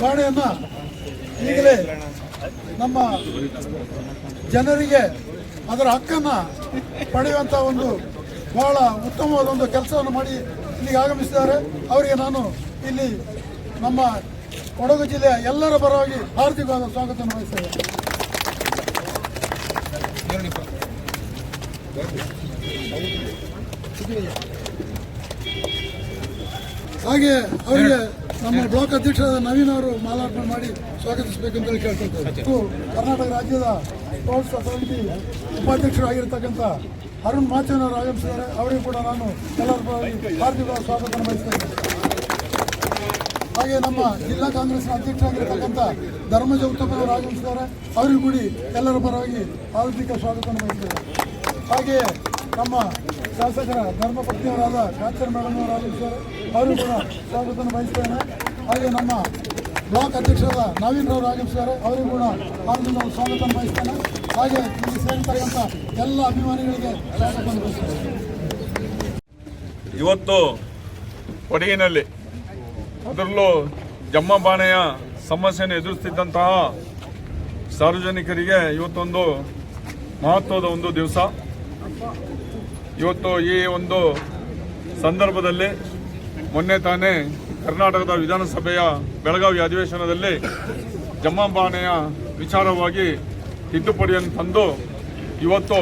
ಬಾಣೆಯನ್ನ ಈಗಲೇ ನಮ್ಮ ಜನರಿಗೆ ಅದರ ಹಕ್ಕನ್ನು ಪಡೆಯುವಂಥ ಒಂದು ಬಹಳ ಉತ್ತಮವಾದ ಒಂದು ಕೆಲಸವನ್ನು ಮಾಡಿ ಇಲ್ಲಿಗೆ ಆಗಮಿಸಿದ್ದಾರೆ. ಅವರಿಗೆ ನಾನು ಇಲ್ಲಿ ನಮ್ಮ ಕೊಡಗು ಜಿಲ್ಲೆಯ ಎಲ್ಲರ ಪರವಾಗಿ ಹಾರ್ದಿಕವಾದ ಸ್ವಾಗತವನ್ನು ವಹಿಸ್ತೇನೆ ಹಾಗೆ ಅವರಿಗೆ ನಮ್ಮ ಬ್ಲಾಕ್ ಅಧ್ಯಕ್ಷರಾದ ನವೀನ್ ಅವರು ಮಾಲಾರ್ಪಣೆ ಮಾಡಿ ಸ್ವಾಗತಿಸಬೇಕಂತ ಹೇಳಿ ಕೇಳ್ಕೊಳ್ತಾರೆ ಕರ್ನಾಟಕ ರಾಜ್ಯದ ಸ್ಪೋರ್ಟ್ಸ್ ಅಥಾರಿಟಿ ಉಪಾಧ್ಯಕ್ಷರಾಗಿರ್ತಕ್ಕಂಥ ಅರುಣ್ ಮಾಚನ್ ಅವರು ಆಗಮಿಸಿದ್ದಾರೆ. ಅವರಿಗೂ ಕೂಡ ನಾನು ಎಲ್ಲರ ಪರವಾಗಿ ಸ್ವಾಗತ ಬಯಸ್ತೇನೆ ಹಾಗೆ ನಮ್ಮ ಜಿಲ್ಲಾ ಕಾಂಗ್ರೆಸ್ನ ಅಧ್ಯಕ್ಷರಾಗಿರ್ತಕ್ಕಂಥ ಧರ್ಮಜ ಉತ್ತಮರವರು ಆಗಮಿಸಿದ್ದಾರೆ. ಅವರಿಗೂ ಕೂಡಿ ಎಲ್ಲರ ಪರವಾಗಿ ಹಾರ್ದಿಕ ಸ್ವಾಗತವನ್ನು ಬಯಸ್ತೇನೆ ಹಾಗೆ ನಮ್ಮ ಶಾಸಕರ ಧರ್ಮಪತ್ನಿಯವರಾದ ಕಾಚರ್ ಮೇಡಮ್ ಅವರು ಆಗಮಿಸಿದ್ದಾರೆ ಅವರು ಕೂಡ ಸ್ವಾಗತವನ್ನು ಬಯಸ್ತೇನೆ ಹಾಗೆ ನಮ್ಮ ಬ್ಲಾಕ್ ಅಧ್ಯಕ್ಷರಾದ ನವೀನ್ ಅವರು ಆಗಮಿಸಿದ್ದಾರೆ ಅವರಿಗೂ ಕೂಡ ಹಾರ್ದಿಕ ಸ್ವಾಗತವನ್ನು ಬಯಸ್ತೇನೆ ಹಾಗೆ ಇಲ್ಲಿ ಸೇರಿರ್ತಕ್ಕಂಥ ಎಲ್ಲ ಅಭಿಮಾನಿಗಳಿಗೆ ಸ್ವಾಗತವನ್ನು ಬಯಸ್ತೇನೆ ಇವತ್ತು ಕೊಡಗಿನಲ್ಲಿ ಅದರಲ್ಲೂ ಜಮ್ಮಬಾಣೆಯ ಸಮಸ್ಯೆಯನ್ನು ಎದುರಿಸ್ತಿದ್ದಂತಹ ಸಾರ್ವಜನಿಕರಿಗೆ ಇವತ್ತೊಂದು ಮಹತ್ವದ ಒಂದು ದಿವಸ. ಇವತ್ತು ಈ ಒಂದು ಸಂದರ್ಭದಲ್ಲಿ ಮೊನ್ನೆ ತಾನೇ ಕರ್ನಾಟಕದ ವಿಧಾನಸಭೆಯ ಬೆಳಗಾವಿ ಅಧಿವೇಶನದಲ್ಲಿ ಜಮಾಂಬಾಣೆಯ ವಿಚಾರವಾಗಿ ತಿದ್ದುಪಡಿಯನ್ನು ತಂದು ಇವತ್ತು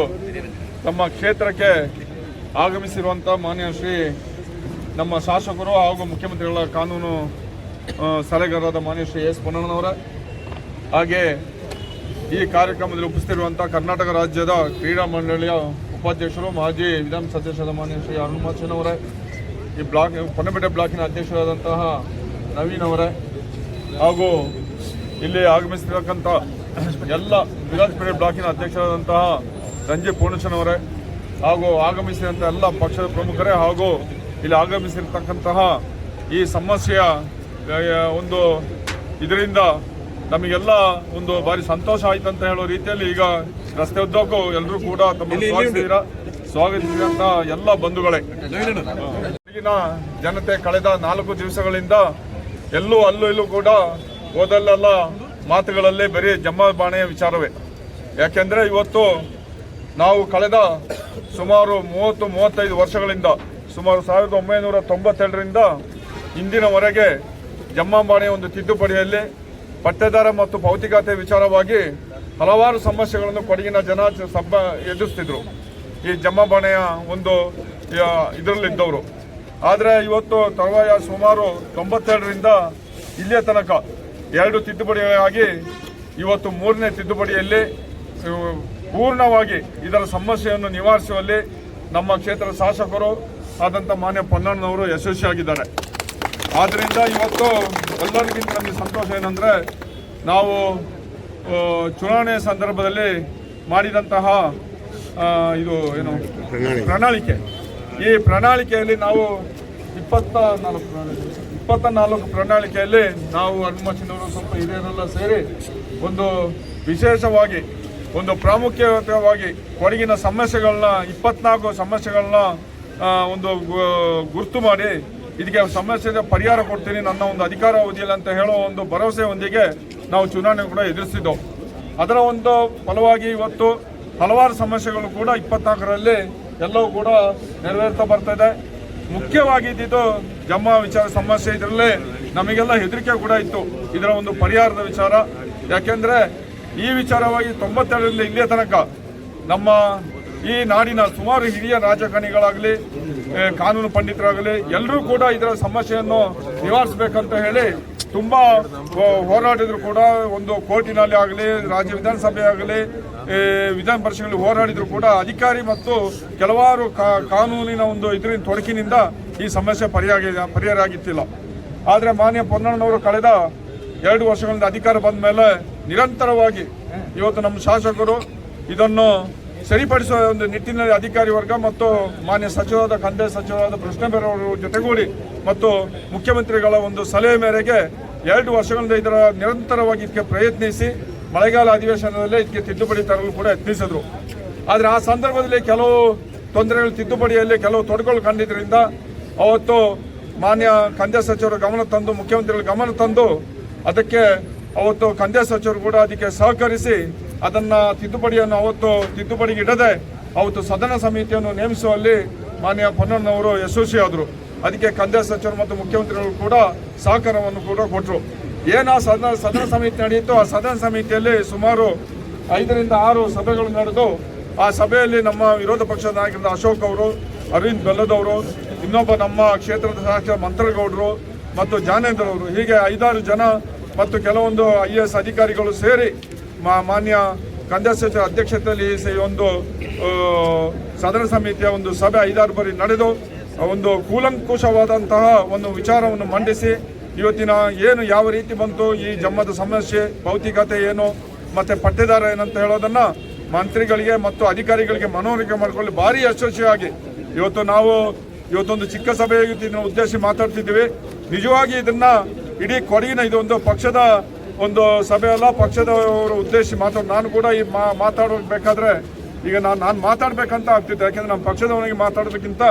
ತಮ್ಮ ಕ್ಷೇತ್ರಕ್ಕೆ ಆಗಮಿಸಿರುವಂಥ ಮಾನ್ಯ ಶ್ರೀ ನಮ್ಮ ಶಾಸಕರು ಹಾಗೂ ಮುಖ್ಯಮಂತ್ರಿಗಳ ಕಾನೂನು ಸಲಹೆಗಾರರಾದ ಮಾನ್ಯ ಶ್ರೀ ಎಸ್ ಪೊನ್ನಣ್ಣನವರ. ಹಾಗೆ ಈ ಕಾರ್ಯಕ್ರಮದಲ್ಲಿ ಉಪಸ್ಥಿತಿರುವಂಥ ಕರ್ನಾಟಕ ರಾಜ್ಯದ ಕ್ರೀಡಾ ಮಂಡಳಿಯ ಉಪಾಧ್ಯಕ್ಷರು ಮಾಜಿ ವಿಧಾನ ಸದಸ್ಯರಾದ ಮಾನ್ಯ ಶ್ರೀ ಅರುಣ್ಮಾಚನ್ ಅವರೇ, ಈ ಬ್ಲಾಕ್, ಪೊನ್ನಪೇಟೆ ಬ್ಲಾಕಿನ ಅಧ್ಯಕ್ಷರಾದಂತಹ ನವೀನ್ ಅವರೇ, ಹಾಗೂ ಇಲ್ಲಿ ಆಗಮಿಸಿರ್ತಕ್ಕಂಥ ಎಲ್ಲ ವಿರಾಜಪೇಟೆ ಬ್ಲಾಕಿನ ಅಧ್ಯಕ್ಷರಾದಂತಹ ಪೂರ್ಣಶನ್ ಅವರೇ, ಹಾಗೂ ಆಗಮಿಸಿದಂಥ ಎಲ್ಲ ಪಕ್ಷದ ಪ್ರಮುಖರೇ, ಹಾಗೂ ಇಲ್ಲಿ ಆಗಮಿಸಿರ್ತಕ್ಕಂತಹ ಈ ಸಮಸ್ಯೆಯ ಒಂದು ಇದರಿಂದ ನಮಗೆಲ್ಲ ಒಂದು ಬಾರಿ ಸಂತೋಷ ಆಯ್ತು ಅಂತ ಹೇಳೋ ರೀತಿಯಲ್ಲಿ ಈಗ ರಸ್ತೆ ಉದ್ದಕ್ಕೂ ಎಲ್ಲರೂ ಕೂಡ ತಮ್ಮ ಸ್ವಾಗತಿಸಿದ ಸ್ವಾಗತಿಸಿದಂತ ಎಲ್ಲ ಬಂಧುಗಳೇ. ಈಗಿನ ಜನತೆ ಕಳೆದ ನಾಲ್ಕು ದಿವಸಗಳಿಂದ ಎಲ್ಲೂ ಅಲ್ಲೂ ಇಲ್ಲೂ ಕೂಡ ಹೋದಲ್ಲೆಲ್ಲ ಮಾತುಗಳಲ್ಲಿ ಬರೀ ಜಮ್ಮ ಬಾಣೆಯ ವಿಚಾರವೇ. ಯಾಕೆಂದ್ರೆ ಇವತ್ತು ನಾವು ಕಳೆದ ಸುಮಾರು ಮೂವತ್ತು ಮೂವತ್ತೈದು ವರ್ಷಗಳಿಂದ ಸುಮಾರು ಸಾವಿರದ ಒಂಬೈನೂರ ತೊಂಬತ್ತೆರಡರಿಂದ ಇಂದಿನವರೆಗೆ ಜಮ್ಮಂಬಾಣೆಯ ಒಂದು ತಿದ್ದುಪಡಿಯಲ್ಲಿ ಪಟ್ಟೆದಾರ ಮತ್ತು ಭೌತಿಕತೆ ವಿಚಾರವಾಗಿ ಹಲವಾರು ಸಮಸ್ಯೆಗಳನ್ನು ಕೊಡಗಿನ ಜನ ಸಬ್ಬ ಎದುರಿಸ್ತಿದ್ರು. ಈ ಜಮ್ಮಬಾಣೆಯ ಒಂದು ಇದರಲ್ಲಿದ್ದವರು. ಆದರೆ ಇವತ್ತು ತರುವಾಯ ಸುಮಾರು ತೊಂಬತ್ತೆರಡರಿಂದ ಇಲ್ಲಿಯ ತನಕ ಎರಡು ತಿದ್ದುಪಡಿಯಾಗಿ ಇವತ್ತು ಮೂರನೇ ತಿದ್ದುಪಡಿಯಲ್ಲಿ ಪೂರ್ಣವಾಗಿ ಇದರ ಸಮಸ್ಯೆಯನ್ನು ನಿವಾರಿಸುವಲ್ಲಿ ನಮ್ಮ ಕ್ಷೇತ್ರದ ಶಾಸಕರು ಆದಂಥ ಮಾನ್ಯ ಪೊನ್ನಣ್ಣನವರು ಯಶಸ್ವಿಯಾಗಿದ್ದಾರೆ. ಆದ್ದರಿಂದ ಇವತ್ತು ಎಲ್ಲರಿಗಿಂತ ನಮಗೆ ಸಂತೋಷ ಏನಂದರೆ ನಾವು ಚುನಾವಣೆ ಸಂದರ್ಭದಲ್ಲಿ ಮಾಡಿದಂತಹ ಇದು ಏನು? ಪ್ರಣಾಳಿಕೆ. ಈ ಪ್ರಣಾಳಿಕೆಯಲ್ಲಿ ನಾವು ಇಪ್ಪತ್ತ ನಾಲ್ಕು ಇಪ್ಪತ್ತ ನಾಲ್ಕು ಪ್ರಣಾಳಿಕೆಯಲ್ಲಿ ನಾವು ಹನುಮಚಿನವರು ಸ್ವಲ್ಪ ಹಿರಿಯರೆಲ್ಲ ಸೇರಿ ಒಂದು ವಿಶೇಷವಾಗಿ ಒಂದು ಪ್ರಾಮುಖ್ಯವಾಗಿ ಕೊಡಗಿನ ಸಮಸ್ಯೆಗಳನ್ನ ಇಪ್ಪತ್ನಾಲ್ಕು ಸಮಸ್ಯೆಗಳನ್ನ ಒಂದು ಗುರ್ತು ಮಾಡಿ ಇದಕ್ಕೆ ಸಮಸ್ಯೆಗೆ ಪರಿಹಾರ ಕೊಡ್ತೀನಿ, ನನ್ನ ಒಂದು ಅಧಿಕಾರ ಅವಧಿಯಲ್ಲಿ ಅಂತ ಹೇಳೋ ಒಂದು ಭರವಸೆಯೊಂದಿಗೆ ನಾವು ಚುನಾವಣೆ ಕೂಡ ಎದುರಿಸಿದ್ದೆವು. ಅದರ ಒಂದು ಫಲವಾಗಿ ಇವತ್ತು ಹಲವಾರು ಸಮಸ್ಯೆಗಳು ಕೂಡ ಇಪ್ಪತ್ನಾಲ್ಕರಲ್ಲಿ ಎಲ್ಲವೂ ಕೂಡ ನೆರವೇರ್ತಾ ಬರ್ತಾ ಇದೆ. ಮುಖ್ಯವಾಗಿ ಇದ್ದಿದ್ದು ಜಮ್ಮ ವಿಚಾರ ಸಮಸ್ಯೆ ಇದರಲ್ಲಿ ನಮಗೆಲ್ಲ ಹೆದರಿಕೆ ಕೂಡ ಇತ್ತು. ಇದರ ಒಂದು ಪರಿಹಾರದ ವಿಚಾರ. ಯಾಕೆಂದರೆ ಈ ವಿಚಾರವಾಗಿ ತೊಂಬತ್ತೆರಡರಿಂದ ಇಲ್ಲಿಯ ತನಕ ನಮ್ಮ ಈ ನಾಡಿನ ಸುಮಾರು ಹಿರಿಯ ರಾಜಕಾರಣಿಗಳಾಗಲಿ ಕಾನೂನು ಪಂಡಿತರಾಗಲಿ ಎಲ್ಲರೂ ಕೂಡ ಇದರ ಸಮಸ್ಯೆಯನ್ನು ನಿವಾರಿಸಬೇಕಂತ ಹೇಳಿ ತುಂಬಾ ಹೋರಾಡಿದ್ರು ಕೂಡ. ಒಂದು ಕೋರ್ಟಿನಲ್ಲಿ ಆಗಲಿ, ರಾಜ್ಯ ವಿಧಾನಸಭೆ ಆಗಲಿ ವಿಧಾನ ಪರಿಷತ್ಗಳಲ್ಲಿ ಹೋರಾಡಿದ್ರು ಕೂಡ ಅಧಿಕಾರಿ ಮತ್ತು ಕೆಲವಾರು ಕಾನೂನಿನ ಒಂದು ಇದರಿಂದ ತೊಡಕಿನಿಂದ ಈ ಸಮಸ್ಯೆ ಪರಿಹಾರ ಪರಿಹಾರ ಆಗಿತ್ತಿಲ್ಲ ಆದರೆ ಮಾನ್ಯ ಪೊನ್ನಣ್ಣನವರು ಕಳೆದ ಎರಡು ವರ್ಷಗಳಿಂದ ಅಧಿಕಾರ ಬಂದ ಮೇಲೆ ನಿರಂತರವಾಗಿ ಇವತ್ತು ನಮ್ಮ ಶಾಸಕರು ಇದನ್ನು ಸರಿಪಡಿಸುವ ಒಂದು ನಿಟ್ಟಿನಲ್ಲಿ ಅಧಿಕಾರಿ ವರ್ಗ ಮತ್ತು ಮಾನ್ಯ ಸಚಿವರಾದ ಕಂದಾಯ ಸಚಿವರಾದ ಬೇರೆಯವರು ಜೊತೆಗೂಡಿ ಮತ್ತು ಮುಖ್ಯಮಂತ್ರಿಗಳ ಒಂದು ಸಲಹೆ ಮೇರೆಗೆ ಎರಡು ವರ್ಷಗಳಿಂದ ಇದರ ನಿರಂತರವಾಗಿ ಇದಕ್ಕೆ ಪ್ರಯತ್ನಿಸಿ ಮಳೆಗಾಲ ಅಧಿವೇಶನದಲ್ಲೇ ಇದಕ್ಕೆ ತಿದ್ದುಪಡಿ ತರಲು ಕೂಡ ಯತ್ನಿಸಿದ್ರು. ಆದರೆ ಆ ಸಂದರ್ಭದಲ್ಲಿ ಕೆಲವು ತೊಂದರೆಗಳು, ತಿದ್ದುಪಡಿಯಲ್ಲಿ ಕೆಲವು ತೊಡಕುಗಳು ಕಂಡಿದ್ದರಿಂದ ಅವತ್ತು ಮಾನ್ಯ ಕಂದಾಯ ಸಚಿವರ ಗಮನ ತಂದು, ಮುಖ್ಯಮಂತ್ರಿಗಳ ಗಮನ ತಂದು ಅದಕ್ಕೆ ಅವತ್ತು ಕಂದಾಯ ಸಚಿವರು ಕೂಡ ಅದಕ್ಕೆ ಸಹಕರಿಸಿ ಅದನ್ನ ತಿದ್ದುಪಡಿಯನ್ನು ಅವತ್ತು ತಿದ್ದುಪಡಿಗೆ ಇಡದೆ ಅವತ್ತು ಸದನ ಸಮಿತಿಯನ್ನು ನೇಮಿಸುವಲ್ಲಿ ಮಾನ್ಯ ಪೊನ್ನಣ್ಣವರು ಯಶಸ್ವಿಯಾದರು. ಅದಕ್ಕೆ ಕಂದಾಯ ಸಚಿವರು ಮತ್ತು ಮುಖ್ಯಮಂತ್ರಿಗಳು ಕೂಡ ಸಹಕಾರವನ್ನು ಕೂಡ ಕೊಟ್ಟರು ಏನು ಸದನ ಸದನ ಸಮಿತಿ ನಡೆಯಿತು ಆ ಸದನ ಸಮಿತಿಯಲ್ಲಿ ಸುಮಾರು ಐದರಿಂದ ಆರು ಸಭೆಗಳು ನಡೆದು ಆ ಸಭೆಯಲ್ಲಿ ನಮ್ಮ ವಿರೋಧ ಪಕ್ಷದ ನಾಯಕರಾದ ಅಶೋಕ್ ಅವರು, ಅರವಿಂದ್ ಬೆಲ್ಲದವರು ಇನ್ನೊಬ್ಬ ನಮ್ಮ ಕ್ಷೇತ್ರದ ಶಾಸಕ ಮಂತ್ರಗೌಡರು ಮತ್ತು ಜಾನೇಂದ್ರ ಅವರು. ಹೀಗೆ ಐದಾರು ಜನ ಮತ್ತು ಕೆಲವೊಂದು ಐ ಅಧಿಕಾರಿಗಳು ಸೇರಿ ಮಾ- ಮಾನ್ಯ ಕಂದಾಯ ಸಚಿವರ ಅಧ್ಯಕ್ಷತೆಯಲ್ಲಿ ಒಂದು ಸದನ ಸಮಿತಿಯ ಒಂದು ಸಭೆ ಐದಾರು ಬಾರಿ ನಡೆದು ಒಂದು ಕೂಲಂಕುಷವಾದಂತಹ ಒಂದು ವಿಚಾರವನ್ನು ಮಂಡಿಸಿ, ಇವತ್ತಿನ ಏನು ಯಾವ ರೀತಿ ಬಂತು, ಈ ಜಮ್ಮದ ಸಮಸ್ಯೆ, ಭೌತಿಕತೆ ಏನು, ಮತ್ತೆ ಪಟ್ಟಿದಾರ ಏನಂತ ಹೇಳೋದನ್ನ ಮಂತ್ರಿಗಳಿಗೆ ಮತ್ತು ಅಧಿಕಾರಿಗಳಿಗೆ ಮನವರಿಕೆ ಮಾಡಿಕೊಳ್ಳಿ, ಭಾರಿ ಯಶಸ್ವಿಯಾಗಿ. ಇವತ್ತು ನಾವು ಇವತ್ತೊಂದು ಚಿಕ್ಕ ಸಭೆ ಉದ್ದೇಶಿಸಿ ಮಾತಾಡ್ತಿದ್ದೀವಿ. ನಿಜವಾಗಿ ಇದನ್ನ ಇಡೀ ಕೊಡಗಿನ ಇದೊಂದು ಪಕ್ಷದ ಒಂದು ಸಭೆಯಲ್ಲ ಪಕ್ಷದವರು ಉದ್ದೇಶಿ ಮಾತಾಡೋದು ನಾನು ಕೂಡ ಈ ಮಾತಾಡಬೇಕಾದ್ರೆ ಈಗ ನಾನು ನಾನು ಮಾತಾಡ್ಬೇಕಂತ ಆಗ್ತಿದ್ದೆ ಯಾಕೆಂದ್ರೆ ನಮ್ಮ ಪಕ್ಷದವನಿಗೆ ಮಾತಾಡೋದಕ್ಕಿಂತ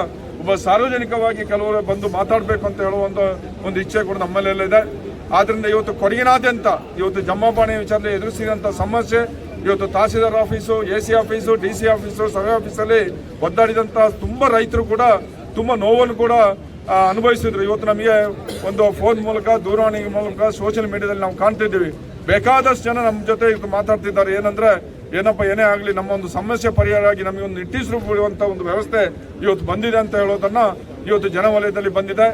ಒಬ್ಬ ಸಾರ್ವಜನಿಕವಾಗಿ ಕೆಲವರು ಬಂದು ಮಾತಾಡಬೇಕು ಅಂತ ಹೇಳುವ ಒಂದು ಒಂದು ಇಚ್ಛೆ ಕೂಡ ನಮ್ಮಲ್ಲೆಲ್ಲ ಆದ್ರಿಂದ ಇವತ್ತು ಕೊಡಗಿನಾದ್ಯಂತ ಇವತ್ತು ಜಮ್ಮಪಾಣಿ ವಿಚಾರದಲ್ಲಿ ಎದುರಿಸಿದಂಥ ಸಮಸ್ಯೆ, ಇವತ್ತು tahsildar office A C office D C office, survey ಆಫೀಸಲ್ಲಿ ಒದ್ದಾಡಿದಂಥ ತುಂಬ ರೈತರು ಕೂಡ ತುಂಬ ನೋವನ್ನು ಕೂಡ ಅನುಭವಿಸಿದ್ರು. ಇವತ್ತು ನಮಗೆ ಒಂದು ಫೋನ್ ಮೂಲಕ, ದೂರವಾಣಿ ಮೂಲಕ ಸೋಷಿಯಲ್ ಮೀಡಿಯಾದಲ್ಲಿ ನಾವು ಕಾಣ್ತಿದ್ದೀವಿ ಬೇಕಾದಷ್ಟು ಜನ ನಮ್ಮ ಜೊತೆ ಇವತ್ತು ಮಾತಾಡ್ತಿದ್ದಾರೆ. ಏನಂದ್ರೆ, ಏನಪ್ಪ, ಏನೇ ಆಗಲಿ, ನಮ್ಮ ಒಂದು ಸಮಸ್ಯೆ ಪರಿಹಾರ ಆಗಿ ನಮಗೆ ಒಂದು ನಿಟ್ಟೀಸರು ಬಿಡುವಂಥ ಒಂದು ವ್ಯವಸ್ಥೆ ಇವತ್ತು ಬಂದಿದೆ ಅಂತ ಹೇಳೋದನ್ನ ಇವತ್ತು ಜನವಲಯದಲ್ಲಿ ಬಂದಿದೆ.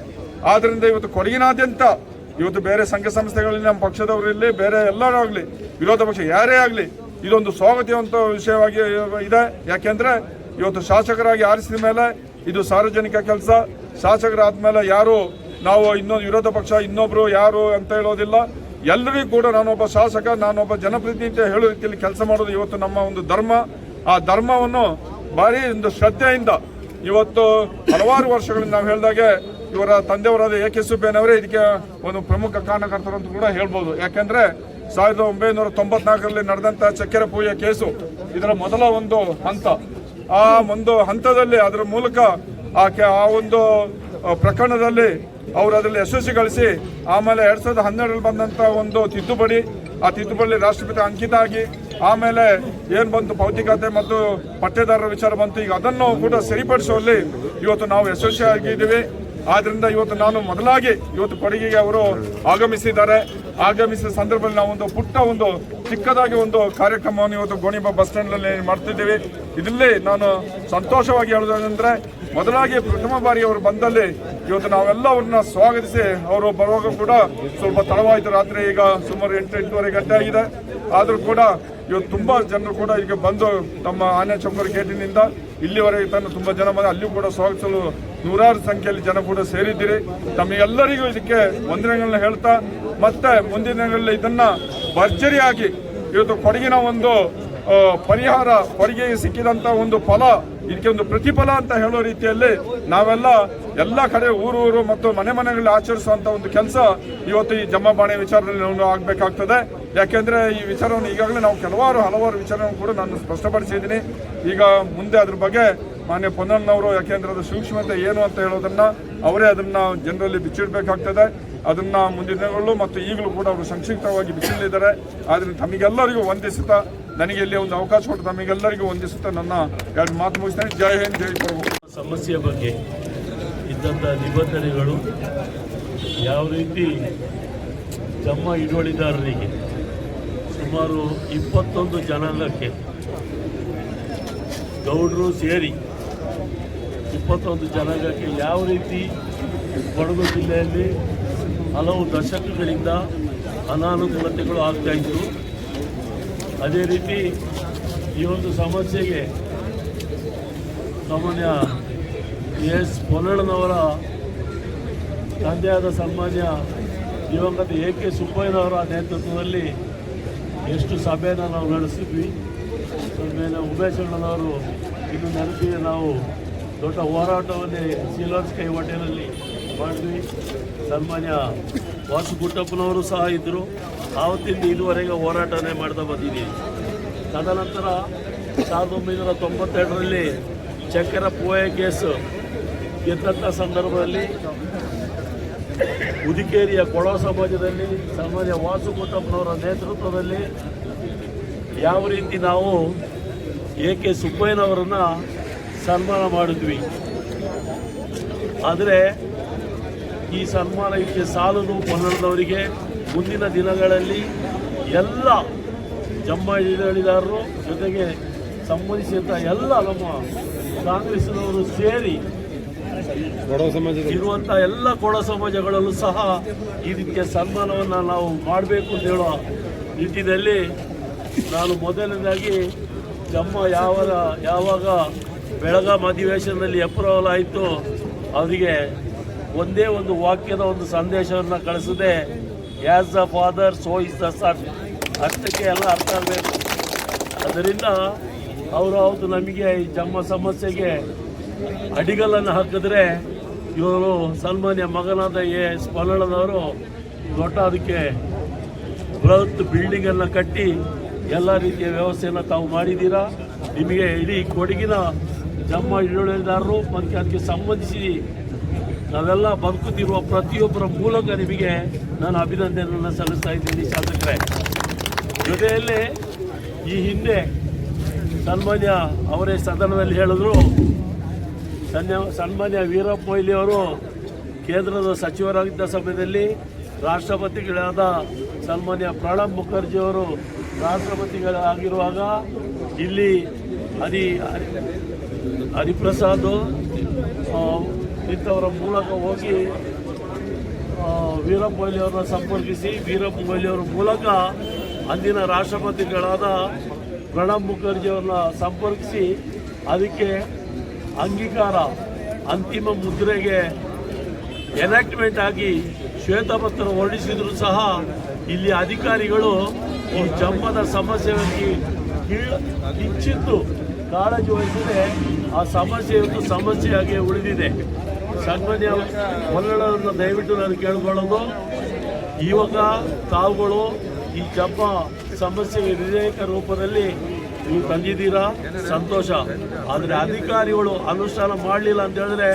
ಆದ್ದರಿಂದ ಇವತ್ತು ಕೊಡಗಿನಾದ್ಯಂತ ಇವತ್ತು ಬೇರೆ ಸಂಘ ಸಂಸ್ಥೆಗಳಲ್ಲಿ ನಮ್ಮ ಪಕ್ಷದವರಿರಲಿ ಬೇರೆ ಎಲ್ಲರೂ ಆಗಲಿ, ವಿರೋಧ ಪಕ್ಷ ಯಾರೇ ಆಗಲಿ, ಇದೊಂದು ಸ್ವಾಗತಿಸುವಂತ ವಿಷಯವಾಗಿ ಇದೆ. ಯಾಕೆಂದ್ರೆ, ಇವತ್ತು ಶಾಸಕರಾಗಿ ಆರಿಸಿದ ಮೇಲೆ ಇದು ಸಾರ್ವಜನಿಕ ಕೆಲಸ. ಶಾಸಕರಾದ್ಮೇಲೆ ಯಾರು ನಾವು ಇನ್ನೊಂದು ವಿರೋಧ ಪಕ್ಷ, ಇನ್ನೊಬ್ರು ಯಾರು ಅಂತ ಹೇಳೋದಿಲ್ಲ. ಎಲ್ಲರಿಗೂ ಕೂಡ ನಾನೊಬ್ಬ ಶಾಸಕ, ನಾನೊಬ್ಬ ಜನಪ್ರತಿನಿಧಿ ಅಂತ ಹೇಳೋ ರೀತಿಯಲ್ಲಿ ಕೆಲಸ ಮಾಡೋದು ಇವತ್ತು ನಮ್ಮ ಒಂದು ಧರ್ಮ. ಆ ಧರ್ಮವನ್ನು ಭಾರಿ ಒಂದು ಶ್ರದ್ಧೆಯಿಂದ ಇವತ್ತು ಹಲವಾರು ವರ್ಷಗಳಿಂದ ನಾವು ಹೇಳಿದಾಗೆ ಇವರ ತಂದೆಯವರಾದ ಎ ಕೆ ಸುಬ್ಬೇನವರೇ ಇದಕ್ಕೆ ಒಂದು ಪ್ರಮುಖ ಕಾರಣಕರ್ತರು ಅಂತ ಕೂಡ ಹೇಳ್ಬೋದು. ಯಾಕೆಂದ್ರೆ ಸಾವಿರದ ಒಂಬೈನೂರ ತೊಂಬತ್ನಾಲ್ಕರಲ್ಲಿ ನಡೆದಂತಹ ಚಕ್ಕೆರೆ ಪೂಜೆ ಕೇಸು ಇದರ ಮೊದಲ ಒಂದು ಹಂತ. ಆ ಒಂದು ಹಂತದಲ್ಲಿ ಅದರ ಮೂಲಕ ಆ ಒಂದು ಪ್ರಕರಣದಲ್ಲಿ ಅವರು ಅದರಲ್ಲಿ ಯಶಸ್ವಿ ಗಳಿಸಿ ಆಮೇಲೆ ಎರಡ್ ಸಾವಿರದ ಹನ್ನೆರಡರಲ್ಲಿ ಬಂದಂತ ಒಂದು ತಿದ್ದುಪಡಿ, ಆ ತಿದ್ದುಪಡಿ ರಾಷ್ಟ್ರಪತಿ ಅಂಕಿತ ಆಗಿ ಆಮೇಲೆ ಏನ್ ಬಂತು ಭೌತಿಕತೆ ಮತ್ತು ಪಟ್ಟೆದಾರರ ವಿಚಾರ ಬಂತು, ಈಗ ಅದನ್ನು ಕೂಡ ಸರಿಪಡಿಸುವಲ್ಲಿ ಇವತ್ತು ನಾವು ಯಶಸ್ವಿಯಾಗಿದ್ದೀವಿ. ಆದ್ರಿಂದ ಇವತ್ತು ನಾನು ಮೊದಲಾಗಿ ಇವತ್ತು ಕೊಡಗಿಗೆ ಅವರು ಆಗಮಿಸಿದ್ದಾರೆ. ಆಗಮಿಸಿದ ಸಂದರ್ಭದಲ್ಲಿ ನಾವು ಒಂದು ಪುಟ್ಟ ಒಂದು ಚಿಕ್ಕದಾಗಿ ಒಂದು ಕಾರ್ಯಕ್ರಮವನ್ನು ಇವತ್ತು ಗೋಣಿಬ ಬಸ್ ಸ್ಟ್ಯಾಂಡ್ನಲ್ಲಿ ಮಾಡ್ತಿದ್ದೀವಿ. ಇದರಲ್ಲಿ ನಾನು ಸಂತೋಷವಾಗಿ ಹೇಳೋದಂದ್ರೆ ಮೊದಲಾಗಿ ಪ್ರಥಮ ಬಾರಿ ಅವರು ಬಂದಲ್ಲಿ ಇವತ್ತು ನಾವೆಲ್ಲ ಅವ್ರನ್ನ ಸ್ವಾಗತಿಸಿ ಅವರು ಬರುವಾಗ ಕೂಡ ಸ್ವಲ್ಪ ತಡವಾಯಿತು. ರಾತ್ರಿ ಈಗ ಸುಮಾರು ಎಂಟು ಎಂಟೂವರೆ ಗಂಟೆ ಆಗಿದೆ. ಆದರೂ ಕೂಡ ಇವತ್ತು ತುಂಬಾ ಜನರು ಕೂಡ ಈಗ ಬಂದು ತಮ್ಮ ಆನೆ ಚಂಬರ್ ಗೇಟಿನಿಂದ ಇಲ್ಲಿವರೆಗೆ ತನ್ನ ತುಂಬಾ ಜನ ಬಂದ ಅಲ್ಲಿಯೂ ಕೂಡ ಸ್ವಾಗತಿಸಲು ನೂರಾರು ಸಂಖ್ಯೆಯಲ್ಲಿ ಜನ ಕೂಡ ಸೇರಿದ್ದೀರಿ. ತಮಗೆಲ್ಲರಿಗೂ ಇದಕ್ಕೆ ವಂದನೆಗಳನ್ನ ಹೇಳ್ತಾ, ಮತ್ತೆ ಮುಂದಿನ ದಿನಗಳಲ್ಲಿ ಇದನ್ನ ಭರ್ಜರಿಯಾಗಿ ಇವತ್ತು ಕೊಡಗಿನ ಒಂದು ಪರಿಹಾರ ಕೊಡುಗೆಗೆ ಸಿಕ್ಕಿದಂತ ಒಂದು ಫಲ, ಇದಕ್ಕೆ ಒಂದು ಪ್ರತಿಫಲ ಅಂತ ಹೇಳೋ ರೀತಿಯಲ್ಲಿ ನಾವೆಲ್ಲ ಎಲ್ಲ ಕಡೆ ಊರು ಊರು ಮತ್ತು ಮನೆ ಮನೆಗಳಲ್ಲಿ ಆಚರಿಸುವಂತ ಒಂದು ಕೆಲಸ ಇವತ್ತು ಈ ಜಮ್ಮಬಾಣೆ ವಿಚಾರದಲ್ಲಿ ಆಗ್ಬೇಕಾಗ್ತದೆ. ಯಾಕೆಂದ್ರೆ ಈ ವಿಚಾರವನ್ನು ಈಗಾಗಲೇ ನಾವು ಕೆಲವಾರು ಹಲವಾರು ವಿಚಾರವನ್ನು ಕೂಡ ನಾನು ಸ್ಪಷ್ಟಪಡಿಸಿದ್ದೀನಿ. ಈಗ ಮುಂದೆ ಅದ್ರ ಬಗ್ಗೆ ಮಾನ್ಯ ಪೊನ್ನಣ್ಣವರು ಯಾಕೆಂದ್ರೆ ಅದು ಸೂಕ್ಷ್ಮತೆ ಏನು ಅಂತ ಹೇಳೋದನ್ನ ಅವರೇ ಅದನ್ನ ಜನರಲ್ಲಿ ಬಿಚ್ಚಿಡಬೇಕಾಗ್ತದೆ. ಅದನ್ನ ಮುಂದಿನ ದಿನಗಳು ಮತ್ತು ಈಗಲೂ ಕೂಡ ಅವರು ಸಂಕ್ಷಿಪ್ತವಾಗಿ ಬಿಚ್ಚಿಟ್ಟಿದ್ದಾರೆ ಆದರೆ ತಮಗೆಲ್ಲರಿಗೂ ವಂದಿಸುತ್ತಾ, ನನಗೆ ಇಲ್ಲಿ ಒಂದು ಅವಕಾಶ ಕೊಟ್ಟು ತಮಗೆಲ್ಲರಿಗೂ ವಂದಿಸುತ್ತಾ ನನ್ನ ಎರಡು ಮಾತು ಮುಗಿಸ್ತೇನೆ. ಜೈ ಹಿಂದ್, ಜೈ ಪ್ರಭು. ಸಮಸ್ಯೆ ಬಗ್ಗೆ ಇದ್ದಂಥ ನಿಬಂಧನೆಗಳು ಯಾವ ರೀತಿ ತಮ್ಮ ಹಿಡುವಳಿದಾರರಿಗೆ ಸುಮಾರು ಇಪ್ಪತ್ತೊಂದು ಜನಾಂಗಕ್ಕೆ ಗೌಡರು ಸೇರಿ ಇಪ್ಪತ್ತೊಂದು ಜನಾಂಗಕ್ಕೆ ಯಾವ ರೀತಿ ಕೊಡಗು ಜಿಲ್ಲೆಯಲ್ಲಿ ಹಲವು ದಶಕಗಳಿಂದ ಅನಾನುಕೂಲತೆಗಳು ಆಗ್ತಾ ಇತ್ತು, ಅದೇ ರೀತಿ ಈ ಒಂದು ಸಮಸ್ಯೆಗೆ ಸಾಮಾನ್ಯ ಎಸ್ ಪೊನ್ನಣ್ಣನವರ ತಂದೆಯಾದ ಸನ್ಮಾನ್ಯ ದಿವಂಗತ ಎ ಕೆ ಸುಬ್ಬಯ್ಯನವರ ನೇತೃತ್ವದಲ್ಲಿ ಎಷ್ಟು ಸಭೆಯನ್ನು ನಾವು ನಡೆಸಿದ್ವಿ ಆಮೇಲೆ ಉಮೇಶ್ ಅಣ್ಣನವರು ಇನ್ನು ನೆನಪಿಗೆ ನಾವು ದೊಡ್ಡ ಹೋರಾಟವನ್ನೇ ಸಿಲ್ವರ್ ಸ್ಕೈ ಹೋಟೆಲಲ್ಲಿ ಮಾಡಿದ್ವಿ. ಸನ್ಮಾನ್ಯ ವಾಸು ಗುಟ್ಟಪ್ಪನವರು ಸಹ ಇದ್ದರು. ಆವತ್ತಿಂದ ಇದುವರೆಗೆ ಹೋರಾಟನೇ ಮಾಡ್ತಾ ಬಂದಿದ್ದೀವಿ ತದನಂತರ ಸಾವಿರದ ಒಂಬೈನೂರ ತೊಂಬತ್ತೆರಡರಲ್ಲಿ ಚಕ್ಕರ ಪೋಯ ಕೇಸು ಗೆದ್ದಂಥ ಸಂದರ್ಭದಲ್ಲಿ ಉದಿಕೇರಿಯ ಕೊಳ ಸಮಾಜದಲ್ಲಿ, ಸಮಾಜ ವಾಸು ಕುಟುಂಬನವರ ನೇತೃತ್ವದಲ್ಲಿ ಯಾವ ರೀತಿ ನಾವು ಎ ಕೆ ಸುಬ್ಬಯ್ಯನವರನ್ನು ಸನ್ಮಾನ ಮಾಡಿದ್ವಿ. ಆದರೆ ಈ ಸನ್ಮಾನ ಇದಕ್ಕೆ ಸಾಲದು ಪನ್ನಡದವರಿಗೆ ಮುಂದಿನ ದಿನಗಳಲ್ಲಿ ಎಲ್ಲ ಜಮ್ಮ ಹಿಡಿದಾರರು ಜೊತೆಗೆ ಸಂಬಂಧಿಸಿದಂಥ ಎಲ್ಲ ನಮ್ಮ ಕಾಂಗ್ರೆಸ್ನವರು ಸೇರಿ ಇರುವಂತ ಎಲ್ಲ ಕೊಡ ಸಮಾಜಗಳಲ್ಲೂ ಸಹ ಇದಕ್ಕೆ ಸನ್ಮಾನವನ್ನು ನಾವು ಮಾಡಬೇಕು ಅಂತ ಹೇಳೋ ನಿಟ್ಟಿನಲ್ಲಿ ನಾನು ಮೊದಲನೇದಾಗಿ ಜಮ್ಮ ಯಾವ ಯಾವಾಗ ಬೆಳಗಾಂ ಅಧಿವೇಶನದಲ್ಲಿ ಎಪ್ರೂವಲ್ ಆಯಿತು ಅವರಿಗೆ ಒಂದೇ ಒಂದು ವಾಕ್ಯದ ಒಂದು ಸಂದೇಶವನ್ನು ಕಳಿಸದೆ as the father so is the son ಅಷ್ಟಕ್ಕೆ ಎಲ್ಲ ಅರ್ಥ ಆಗಬೇಕು. ಅದರಿಂದ ಅವರು ಹೌದು ನಮಗೆ ಈ ಜಮ್ಮ ಸಮಸ್ಯೆಗೆ ಅಡಿಗಲನ್ನು ಹಾಕಿದ್ರೆ ಇವರು ಸನ್ಮಾನ್ಯ ಮಗನಾದ ಎ ಎಸ್ ಪಲ್ಲಣ್ಣನವರು ದೊಡ್ಡ ಅದಕ್ಕೆ ಬೃಹತ್ ಬಿಲ್ಡಿಂಗನ್ನು ಕಟ್ಟಿ ಎಲ್ಲ ರೀತಿಯ ವ್ಯವಸ್ಥೆಯನ್ನು ತಾವು ಮಾಡಿದ್ದೀರಾ? ನಿಮಗೆ ಇಡೀ ಕೊಡಗಿನ ಜಮ್ಮ ಹಿಡುವಳಿದಾರರು ಮತ್ತು ಅದಕ್ಕೆ ಸಂಬಂಧಿಸಿ ನಾವೆಲ್ಲ ಬದುಕುತ್ತಿರುವ ಪ್ರತಿಯೊಬ್ಬರ ಮೂಲಕ ನಿಮಗೆ ನಾನು ಅಭಿನಂದನೆಯನ್ನು ಸಲ್ಲಿಸ್ತಾ ಇದ್ದೀನಿ ಶಾಸಕರೇ. ಜೊತೆಯಲ್ಲಿ ಈ ಹಿಂದೆ ಸನ್ಮಾನ್ಯ ಅವರೇ ಸದನದಲ್ಲಿ ಹೇಳಿದ್ರು ಸನ್ಯ ಸನ್ಮಾನ್ಯ ವೀರಪ್ಪ ಮೊಯ್ಲಿ ಅವರು ಕೇಂದ್ರದ ಸಚಿವರಾಗಿದ್ದ ಸಮಯದಲ್ಲಿ ರಾಷ್ಟ್ರಪತಿಗಳಾದ ಸನ್ಮಾನ್ಯ ಪ್ರಣಬ್ ಮುಖರ್ಜಿ ಅವರು ರಾಷ್ಟ್ರಪತಿಗಳಾಗಿರುವಾಗ ಇಲ್ಲಿ ಹರಿ ಹರಿಪ್ರಸಾದ್ ಇಂಥವರ ಮೂಲಕ ಹೋಗಿ ವೀರಪ್ಪ ಮೊಯ್ಲಿ ಅವರನ್ನ ಸಂಪರ್ಕಿಸಿ, ವೀರಪ್ಪ ಮೊಯ್ಲಿ ಅವರ ಮೂಲಕ ಅಂದಿನ ರಾಷ್ಟ್ರಪತಿಗಳಾದ ಪ್ರಣಬ್ ಮುಖರ್ಜಿ ಅವ್ರನ್ನ ಸಂಪರ್ಕಿಸಿ, ಅದಕ್ಕೆ ಅಂಗೀಕಾರ, ಅಂತಿಮ ಮುದ್ರೆಗೆ ಎನಾಕ್ಟ್ಮೆಂಟ್ ಆಗಿ ಶ್ವೇತಪತ್ರ ಹೊರಡಿಸಿದ್ರು ಸಹ ಇಲ್ಲಿ ಅಧಿಕಾರಿಗಳು ಈ ಜಮ್ಮದ ಸಮಸ್ಯೆಗೆ ಕೀಳ್ ಕಿಂಚಿತ್ತು ಕಾಳಜಿ ವಹಿಸಿದೆ ಆ ಸಮಸ್ಯೆ ಸಮಸ್ಯೆಯಾಗಿ ಉಳಿದಿದೆ. ಸನ್ಮಾನ್ಯ ಒಲ್ಲಡವನ್ನು ದಯವಿಟ್ಟು ನಾನು ಕೇಳ್ಕೊಳ್ಳೋದು. ಇವಾಗ ತಾವುಗಳು ಈ ಜಂಪ ಸಮಸ್ಯೆಗೆ ವಿಧೇಯಕ ರೂಪದಲ್ಲಿ ನೀವು ತಂದಿದ್ದೀರಾ? ಸಂತೋಷ. ಆದರೆ ಅಧಿಕಾರಿಗಳು ಅನುಷ್ಠಾನ ಮಾಡಲಿಲ್ಲ ಅಂತ ಹೇಳಿದ್ರೆ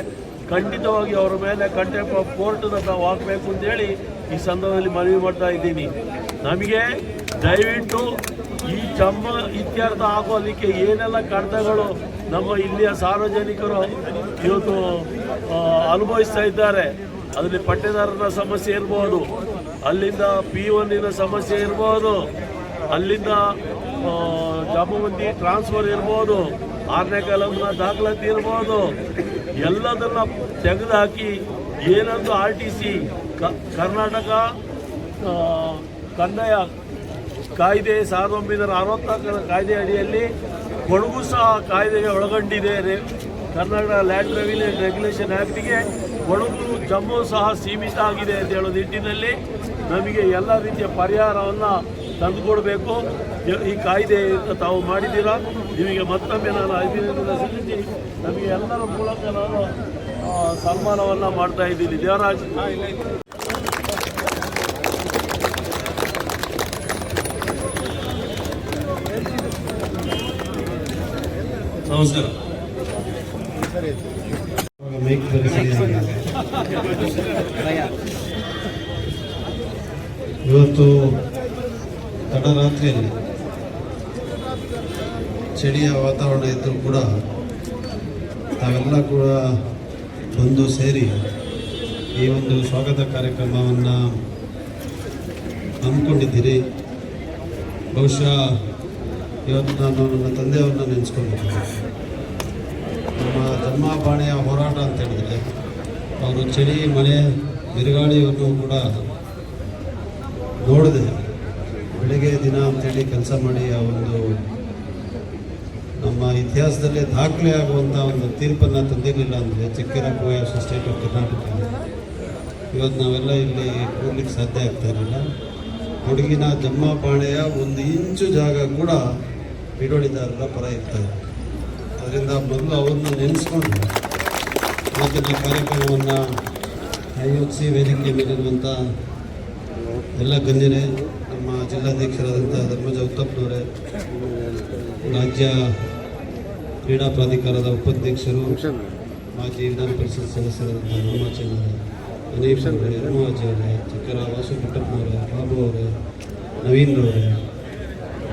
ಖಂಡಿತವಾಗಿ ಅವರ ಮೇಲೆ ಕಂಟೆಂಪ್ ಆಫ್ ಕೋರ್ಟ್ನ ನಾವು ಹಾಕಬೇಕು ಅಂತೇಳಿ ಈ ಸಂದರ್ಭದಲ್ಲಿ ಮನವಿ ಮಾಡ್ತಾ ಇದ್ದೀನಿ. ನಮಗೆ ದಯವಿಟ್ಟು ಈ ಚಮ್ಮ ಇತ್ಯರ್ಥ ಆಗೋದಕ್ಕೆ ಏನೆಲ್ಲ ಕಡತಗಳು ನಮ್ಮ ಇಲ್ಲಿಯ ಸಾರ್ವಜನಿಕರು ಇವತ್ತು ಅನುಭವಿಸ್ತಾ ಇದ್ದಾರೆ. ಅದರಲ್ಲಿ ಪಟ್ಟೆದಾರರ ಸಮಸ್ಯೆ ಇರ್ಬೋದು, ಅಲ್ಲಿಂದ ಪಿ ಒನ್ನಿನ ಸಮಸ್ಯೆ ಇರ್ಬೋದು, ಅಲ್ಲಿಂದ ಜಾಮವಂತಿ ಟ್ರಾನ್ಸ್ಫರ್ ಇರ್ಬೋದು, ಆರನೇ ಕಾಲಮ್ನ ದಾಖಲಾತಿ ಇರ್ಬೋದು, ಎಲ್ಲದನ್ನ ತೆಗೆದುಹಾಕಿ ಏನೊಂದು ಆರ್ ಟಿ ಸಿ ಕರ್ನಾಟಕ ಕಂದಾಯ ಕಾಯ್ದೆ ಸಾವಿರದ ಒಂಬೈನೂರ ಅರವತ್ನಾಲ್ಕರ ಕಾಯ್ದೆ ಅಡಿಯಲ್ಲಿ ಕೊಡಗು ಸಹ ಕಾಯ್ದೆಗೆ ಒಳಗೊಂಡಿದೆ. ಕರ್ನಾಟಕ ಲ್ಯಾಂಡ್ ರೆವಿನ್ಯೂ ರೆಗ್ಯುಲೇಷನ್ ಆ್ಯಕ್ಟಿಗೆ ಕೊಡಗು, ಜಮ್ಮು ಸಹ ಸೀಮಿತ ಆಗಿದೆ ಅಂತ ಹೇಳೋ ನಿಟ್ಟಿನಲ್ಲಿ ನಮಗೆ ಎಲ್ಲ ರೀತಿಯ ಪರಿಹಾರವನ್ನು ತಂದುಕೊಡಬೇಕು. ಈ ಕಾಯ್ದೆ ತಾವು ಮಾಡಿದ್ದೀರಾ? ನಿಮಗೆ ಮತ್ತೊಮ್ಮೆ ನಾನು ಅಭಿನಂದನೆ ಸಲ್ಲಿಸಿ, ನಮಗೆ ಎಲ್ಲರ ಮೂಲಕ ನಾನು ಸನ್ಮಾನವನ್ನು ಮಾಡ್ತಾ ಇದ್ದೀನಿ. ದೇವರಾಜ್. ನಮಸ್ಕಾರ. ಇವತ್ತು ತಡರಾತ್ರಿಯಲ್ಲಿ ಚಳಿಯ ವಾತಾವರಣ ಇದ್ದರೂ ಕೂಡ ತಾವೆಲ್ಲ ಕೂಡ ಬಂದು ಸೇರಿ ಈ ಒಂದು ಸ್ವಾಗತ ಕಾರ್ಯಕ್ರಮವನ್ನು ಅಂದ್ಕೊಂಡಿದ್ದೀರಿ ಬಹುಶಃ ಇವತ್ತು ನಾನು ನನ್ನ ತಂದೆಯವ್ರನ್ನ ನೆನೆಸ್ಕೊಂಡಿದ್ದೀನಿ. ನಮ್ಮ ಜನ್ಮಾಪಾಣೆಯ ಹೋರಾಟ ಅಂತ ಹೇಳಿದರೆ, ಅವರು ಚಳಿ, ಮಳೆ, ಬಿರುಗಾಳಿಯನ್ನು ಕೂಡ ನೋಡಿದೆ ಬೆಳಗ್ಗೆ ದಿನ ಅಂತೇಳಿ ಕೆಲಸ ಮಾಡಿ ಆ ಒಂದು ನಮ್ಮ ಇತಿಹಾಸದಲ್ಲಿ ದಾಖಲೆ ಆಗುವಂಥ ಒಂದು ತೀರ್ಪನ್ನು ತಂದಿರಲಿಲ್ಲ ಅಂದರೆ ಚೆಕ್ಕಿರ ಸ್ಟೇಟ್ ಆಫ್ ಕರ್ನಾಟಕ. ಇವತ್ತು ನಾವೆಲ್ಲ ಇಲ್ಲಿ ಕೂರ್ಲಿಕ್ಕೆ ಸಾಧ್ಯ ಆಗ್ತಾ ಇರಲಿಲ್ಲ. ಕೊಡಗಿನ ಜಮ್ಮಪಾಣೆಯ ಒಂದು ಇಂಚು ಜಾಗ ಕೂಡ ಹಿಡೋಳಿದಾರರ ಪರ ಇರ್ತಾರೆ ಅದರಿಂದ ಮೊದಲು ಅವ್ರನ್ನ ನೆನೆಸ್ಕೊಂಡು ಇವತ್ತಿನ ಕಾರ್ಯಕ್ರಮವನ್ನು ಆಯೋಜಿಸಿ ವೇದಿಕೆ ಮೇಲಿರುವಂಥ ಎಲ್ಲ ಗಣ್ಯರೇ ನಮ್ಮ ಜಿಲ್ಲಾಧ್ಯಕ್ಷರಾದಂಥ ಧರ್ಮಜ ಉತ್ತಪ್ಪನವರೇ ರಾಜ್ಯ ಕ್ರೀಡಾ ಪ್ರಾಧಿಕಾರದ ಉಪಾಧ್ಯಕ್ಷರು, ಮಾಜಿ ವಿಧಾನ ಪರಿಷತ್ ಸದಸ್ಯರಾದಂಥ ರಾಮಾಚಾರ್ಯ ಅನೀಶ್ ಅವರೇ ಅವರೇ ಚಕ್ಕರ ವಾಸು ಪುಟ್ಟಪ್ಪನವರೇ, ಬಾಬು ಅವರೇ ನವೀನ್ ಅವರೇ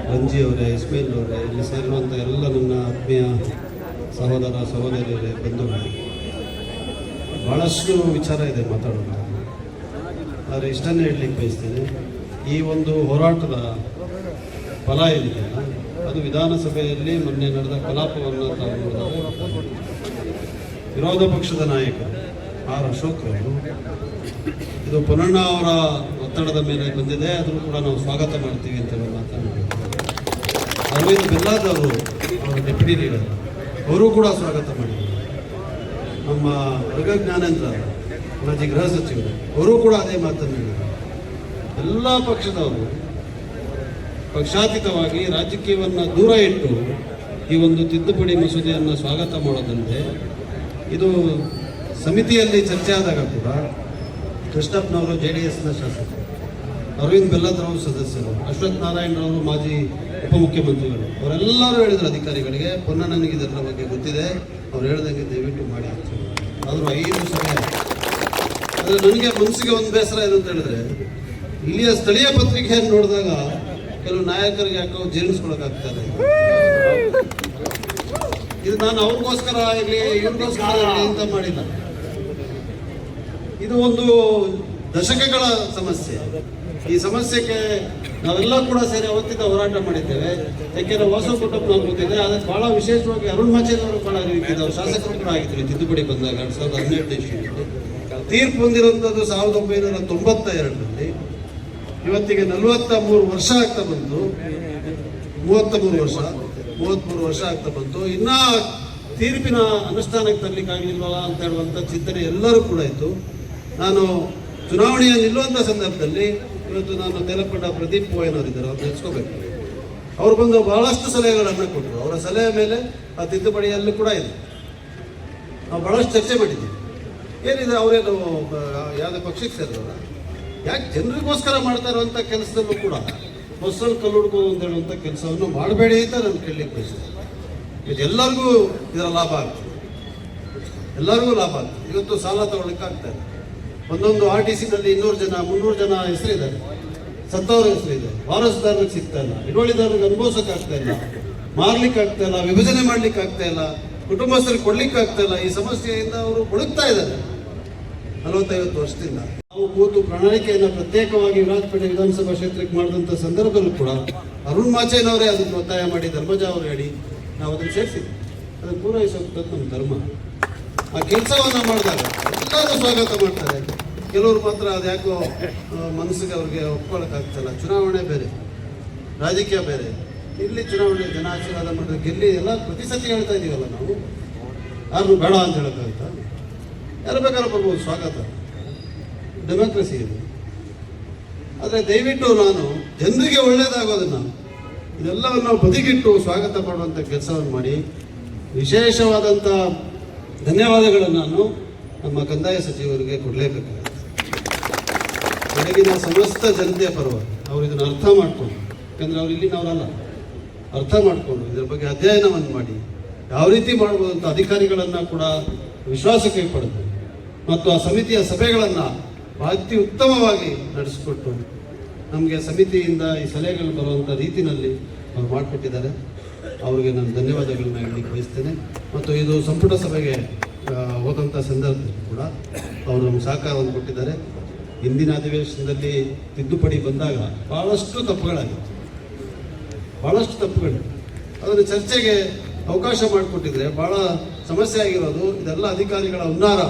ರಂಜಿ ಅವರೇ, ಇಸ್ಮೇಲ್ ಅವರೇ, ಇಲ್ಲಿ ಸೇರಿರುವಂಥ ಎಲ್ಲ ನನ್ನ ಆತ್ಮೀಯ ಸಹೋದರ ಸಹೋದರಿಯರೇ, ಬಂಧುಗಳೇ ಭಾಳಷ್ಟು ವಿಚಾರ ಇದೆ ಮಾತಾಡೋಣ ಆದರೆ ಇಷ್ಟನ್ನೇ ಹೇಳಲಿಕ್ಕೆ ಬಯಸ್ತೇನೆ. ಈ ಒಂದು ಹೋರಾಟದ ಫಲ ಏನಿದೆ ಅದು ವಿಧಾನಸಭೆಯಲ್ಲಿ ಮೊನ್ನೆ ನಡೆದ ಕಲಾಪವನ್ನು ತಾವು ವಿರೋಧ ಪಕ್ಷದ ನಾಯಕ ಆರ್ ಅಶೋಕ್ ಅವರು ಇದು ಪೊನ್ನಣ್ಣ ಅವರ ಒತ್ತಡದ ಮೇಲೆ ಬಂದಿದೆ ಅದನ್ನು ಕೂಡ ನಾವು ಸ್ವಾಗತ ಮಾಡ್ತೀವಿ ಅಂತ ಮಾತನಾಡಿದ್ರು ಅರವಿಂದ್ ಬೆಲ್ಲಾದ್ ಅವರು ಅವರ ಡೆಪ್ಯೂಟಿ ಲೀಡರ್ ಅವರು ಕೂಡ ಸ್ವಾಗತ ಮಾಡಿದರು ನಮ್ಮ ವರ್ಗ ಜ್ಞಾನೇಂದ್ರ ಮಾಜಿ ಗೃಹ ಸಚಿವರು, ಅವರು ಕೂಡ ಅದೇ ಮಾತನ್ನು ಹೇಳಿದರು ಎಲ್ಲ ಪಕ್ಷದವರು ಪಕ್ಷಾತೀತವಾಗಿ ರಾಜಕೀಯವನ್ನು ದೂರ ಇಟ್ಟು ಈ ಒಂದು ತಿದ್ದುಪಡಿ ಮಸೂದೆಯನ್ನು ಸ್ವಾಗತ ಮಾಡೋದಂತೆ ಇದು ಸಮಿತಿಯಲ್ಲಿ ಚರ್ಚೆ ಆದಾಗ ಕೂಡ ಕೃಷ್ಣಪ್ಪನವರು ಜೆ ಡಿ ಎಸ್ನ ಶಾಸಕರು ಅರವಿಂದ್ ಬೆಲ್ಲದ್ರವರು ಸದಸ್ಯರು, ಅಶ್ವಥ್ ನಾರಾಯಣರವರು ಮಾಜಿ ಉಪಮುಖ್ಯಮಂತ್ರಿಗಳು, ಅವರೆಲ್ಲರೂ ಹೇಳಿದರು ಅಧಿಕಾರಿಗಳಿಗೆ ಪೊನ್ನಣ್ಣನಿಗೆ ಇದರ ಬಗ್ಗೆ ಗೊತ್ತಿದೆ, ಅವ್ರು ಹೇಳ್ದಂಗೆ ದಯವಿಟ್ಟು ಮಾಡಿ ಅಂತ ಆದರೂ ಐದು ಸಲ ಆದರೆ ನನಗೆ ಮನಸ್ಸಿಗೆ ಒಂದು ಬೇಸರ ಇದೆ ಅಂತ ಹೇಳಿದ್ರೆ ಇಲ್ಲಿಯ ಸ್ಥಳೀಯ ಪತ್ರಿಕೆಯನ್ನು ನೋಡಿದಾಗ ಕೆಲವು ನಾಯಕರಿಗೆ ಯಾಕೋ ಜೀರ್ಣಿಸ್ಕೊಳಕಾಗ್ತದೆ ಇದು ನಾನು ಅವ್ರಿಗೋಸ್ಕರ ಆಗಲಿ, ಇವ್ರಿಗೋಸ್ಕರ ಆಗಲಿ ಅಂತ ಮಾಡಿಲ್ಲ. ಇದು ಒಂದು ದಶಕಗಳ ಸಮಸ್ಯೆ. ಈ ಸಮಸ್ಯೆಗೆ ನಾವೆಲ್ಲ ಕೂಡ ಸೇರಿ ಅವತ್ತಿಂದ ಹೋರಾಟ ಮಾಡಿದ್ದೇವೆ. ಯಾಕೆಂದ್ರೆ ಹೊಸ ಕುಟುಂಬ ಗೊತ್ತಿದೆ ಅದಕ್ಕೆ ಬಹಳ ವಿಶೇಷವಾಗಿ ಅರುಣ್ ಮಚೇದವರು ಕೂಡ ಅವರು ಶಾಸಕರು ಕೂಡ ಆಗಿದ್ರು ತಿದ್ದುಪಡಿ ಬಂದಾಗ ಎರಡ್ ಸಾವಿರದ ಹದಿನೆಂಟು ತೀರ್ಪು ಹೊಂದಿರುವಂಥದ್ದು ಸಾವಿರದ ಒಂಬೈನೂರ ತೊಂಬತ್ತ ಎರಡರಲ್ಲಿ ಇವತ್ತಿಗೆ ನಲವತ್ತ ಮೂರು ವರ್ಷ ಆಗ್ತಾ ಬಂತು. ಮೂವತ್ತ ಮೂರು ವರ್ಷ, ಮೂವತ್ತ್ಮೂರು ವರ್ಷ ಆಗ್ತಾ ಬಂತು. ಇನ್ನ ತೀರ್ಪಿನ ಅನುಷ್ಠಾನಕ್ಕೆ ತರಲಿಕ್ಕಾಗಲಿಲ್ವಲ್ಲ ಅಂತ ಹೇಳುವಂಥ ಚಿಂತನೆ ಎಲ್ಲರೂ ಕೂಡ ಇತ್ತು. ನಾನು ಚುನಾವಣೆಯ ನಿಲ್ಲುವಂಥ ಸಂದರ್ಭದಲ್ಲಿ ಇವತ್ತು ನಾನು ತೆಲಪಂಡ ಪ್ರದೀಪ್ ಗೋಯನವರಿದ್ದಾರೆ ಅವ್ರು ನೆಚ್ಕೋಬೇಕು ಅವ್ರು ಬಂದು ಬಹಳಷ್ಟು ಸಲಹೆಗಳನ್ನು ಕೊಟ್ಟರು. ಅವರ ಸಲಹೆ ಮೇಲೆ ಆ ತಿದ್ದುಪಡಿಯಲ್ಲಿ ಕೂಡ ಇದೆ. ನಾವು ಬಹಳಷ್ಟು ಚರ್ಚೆ ಮಾಡಿದ್ದೀವಿ. ಏನಿದೆ, ಅವರೇನು ಯಾವುದೇ ಪಕ್ಷಕ್ಕೆ ಸೇರಿದವರ? ಯಾಕೆ ಜನರಿಗೋಸ್ಕರ ಮಾಡ್ತಾ ಇರುವಂಥ ಕೆಲಸದಲ್ಲೂ ಕೂಡ ಹೊಸಲ್ ಕಲ್ಲು ಹುಡ್ಕೋದು ಅಂತ ಹೇಳುವಂಥ ಕೆಲಸವನ್ನು ಮಾಡಬೇಡಿ ಅಂತ ನಾನು ಕೇಳಲಿಕ್ಕೆ ಬಯಸ್ತೇನೆ ಇದೆಲ್ಲರಿಗೂ ಇದರ ಲಾಭ ಆಗ್ತದೆ. ಎಲ್ಲರಿಗೂ ಲಾಭ ಆಗ್ತದೆ. ಇವತ್ತು ಸಾಲ ತಗೊಳ್ಳಿಕ್ಕೆ ಇದೆ. ಒಂದೊಂದು ಆರ್ ಟಿ ಸಿನಲ್ಲಿ ಇನ್ನೂರು ಜನ, ಮುನ್ನೂರು ಜನ ಹೆಸರಿದ್ದಾರೆ. ಸತ್ತವರ ಹೆಸರಿದೆ. ವಾರಸುದಾರರಿಗೆ ಸಿಗ್ತಾ ಇಲ್ಲ. ಹಿಡುವಳಿದಾರರಿಗೆ ಅನುಭವಿಸೋಕೆ ಆಗ್ತಾ ಇಲ್ಲ. ಮಾರ್ಲಿಕ್ಕೆ ಆಗ್ತಾ ಇಲ್ಲ. ವಿಭಜನೆ ಮಾಡ್ಲಿಕ್ಕೆ ಆಗ್ತಾ ಇಲ್ಲ. ಕುಟುಂಬಸ್ಥರಿಗೆ ಕೊಡ್ಲಿಕ್ಕೆ ಆಗ್ತಾ ಇಲ್ಲ. ಈ ಸಮಸ್ಯೆಯಿಂದ ಅವರು ಬಳುಕ್ತಾ ಇದ್ದಾರೆ. ನಲವತ್ತೈವತ್ತು ವರ್ಷದಿಂದ. ನಾವು ಕೂತು ಪ್ರಣಾಳಿಕೆಯನ್ನು ಪ್ರತ್ಯೇಕವಾಗಿ ವಿರಾಜಪೇಟೆ ವಿಧಾನಸಭಾ ಕ್ಷೇತ್ರಕ್ಕೆ ಮಾಡಿದಂಥ ಸಂದರ್ಭದಲ್ಲೂ ಕೂಡ ಅರುಣ್ ಮಾಚೇನವರೇ ಅದನ್ನು ಒತ್ತಾಯ ಮಾಡಿ ಧರ್ಮಜ ಅವರು ಹೇಳಿ ನಾವು ಅದನ್ನು ಸೇರಿಸಿದ್ವಿ. ಅದನ್ನು ಪೂರೈಸುವಂಥದ್ದು ನಮ್ಮ ಧರ್ಮ. ಆ ಕೆಲಸವನ್ನು ಮಾಡಿದಾಗ ಎಲ್ಲರೂ ಸ್ವಾಗತ ಮಾಡ್ತಾರೆ. ಕೆಲವರು ಮಾತ್ರ ಅದು ಯಾಕೋ ಆ, ಮನಸ್ಸಿಗೆ ಅವ್ರಿಗೆ ಒಪ್ಕೊಳ್ಳೋಕ್ಕಾಗ್ತಲ್ಲ ಚುನಾವಣೆ ಬೇರೆ ರಾಜಕೀಯ ಬೇರೆ. ಇಲ್ಲಿ ಚುನಾವಣೆ ಜನ ಆಶೀರ್ವಾದ ಮಾಡಿದ್ರೆ ಗೆಲ್ಲಿ ಎಲ್ಲ ಪ್ರತಿ ಸತಿ ಹೇಳ್ತಾ ಇದೀವಲ್ಲ ನಾವು? ಯಾರು ಬೇಡ ಅಂತ ಹೇಳೋಕ್ಕಾಗ್ತಾ ಯಾರು ಬೇಕಾದ್ರೂ ಬರ್ಬೋದು ಸ್ವಾಗತ. ಡೆಮೋಕ್ರಸಿ ಇದೆ. ಆದರೆ ದಯವಿಟ್ಟು ನಾನು ಜನರಿಗೆ ಒಳ್ಳೆಯದಾಗೋದನ್ನು ಇದೆಲ್ಲವನ್ನು ನಾವು ಬದಿಗಿಟ್ಟು ಸ್ವಾಗತ ಮಾಡುವಂಥ ಕೆಲಸವನ್ನು ಮಾಡಿ. ವಿಶೇಷವಾದಂಥ ಧನ್ಯವಾದಗಳನ್ನು ನಾನು ನಮ್ಮ ಕಂದಾಯ ಸಚಿವರಿಗೆ ಕೊಡಲೇಬೇಕಾಗುತ್ತೆ. ಬೆಳಗಿನ ಸಮಸ್ತ ಜನತೆಯ ಪರವಾಗಿ ಅವರು ಇದನ್ನು ಅರ್ಥ ಮಾಡಿಕೊಂಡು, ಯಾಕಂದರೆ ಅವ್ರು ಇಲ್ಲಿನವರಲ್ಲ ಅರ್ಥ ಮಾಡಿಕೊಂಡು ಇದರ ಬಗ್ಗೆ ಅಧ್ಯಯನವನ್ನು ಮಾಡಿ, ಯಾವ ರೀತಿ ಮಾಡ್ಬೋದು ಅಂತ ಅಧಿಕಾರಿಗಳನ್ನು ಕೂಡ ವಿಶ್ವಾಸಕ್ಕೆ ಪಡೆದು ಮತ್ತು ಆ ಸಮಿತಿಯ ಸಭೆಗಳನ್ನು ಅತಿ ಉತ್ತಮವಾಗಿ ನಡೆಸಿಕೊಟ್ಟು ನಮಗೆ ಸಮಿತಿಯಿಂದ ಈ ಸಲಹೆಗಳು ಬರುವಂಥ ರೀತಿಯಲ್ಲಿ ಅವರು ಮಾಡಿಕೊಟ್ಟಿದ್ದಾರೆ. ಅವರಿಗೆ ನಾನು ಧನ್ಯವಾದಗಳನ್ನ ಹೇಳಿ ಬಯಸ್ತೇನೆ ಮತ್ತು ಇದು ಸಂಪುಟ ಸಭೆಗೆ ಹೋದಂಥ ಸಂದರ್ಭದಲ್ಲಿ ಕೂಡ ಅವರು ನಮ್ಗೆ ಸಹಕಾರವನ್ನು ಕೊಟ್ಟಿದ್ದಾರೆ. ಹಿಂದಿನ ಅಧಿವೇಶನದಲ್ಲಿ ತಿದ್ದುಪಡಿ ಬಂದಾಗ ಭಾಳಷ್ಟು ತಪ್ಪುಗಳಾಗಿತ್ತು. ಭಾಳಷ್ಟು ತಪ್ಪುಗಳು. ಅದನ್ನು ಚರ್ಚೆಗೆ ಅವಕಾಶ ಮಾಡಿಕೊಟ್ಟಿದ್ರೆ ಬಹಳ ಸಮಸ್ಯೆ ಆಗಿರೋದು. ಇದೆಲ್ಲ ಅಧಿಕಾರಿಗಳ ಹುನ್ನಾರ.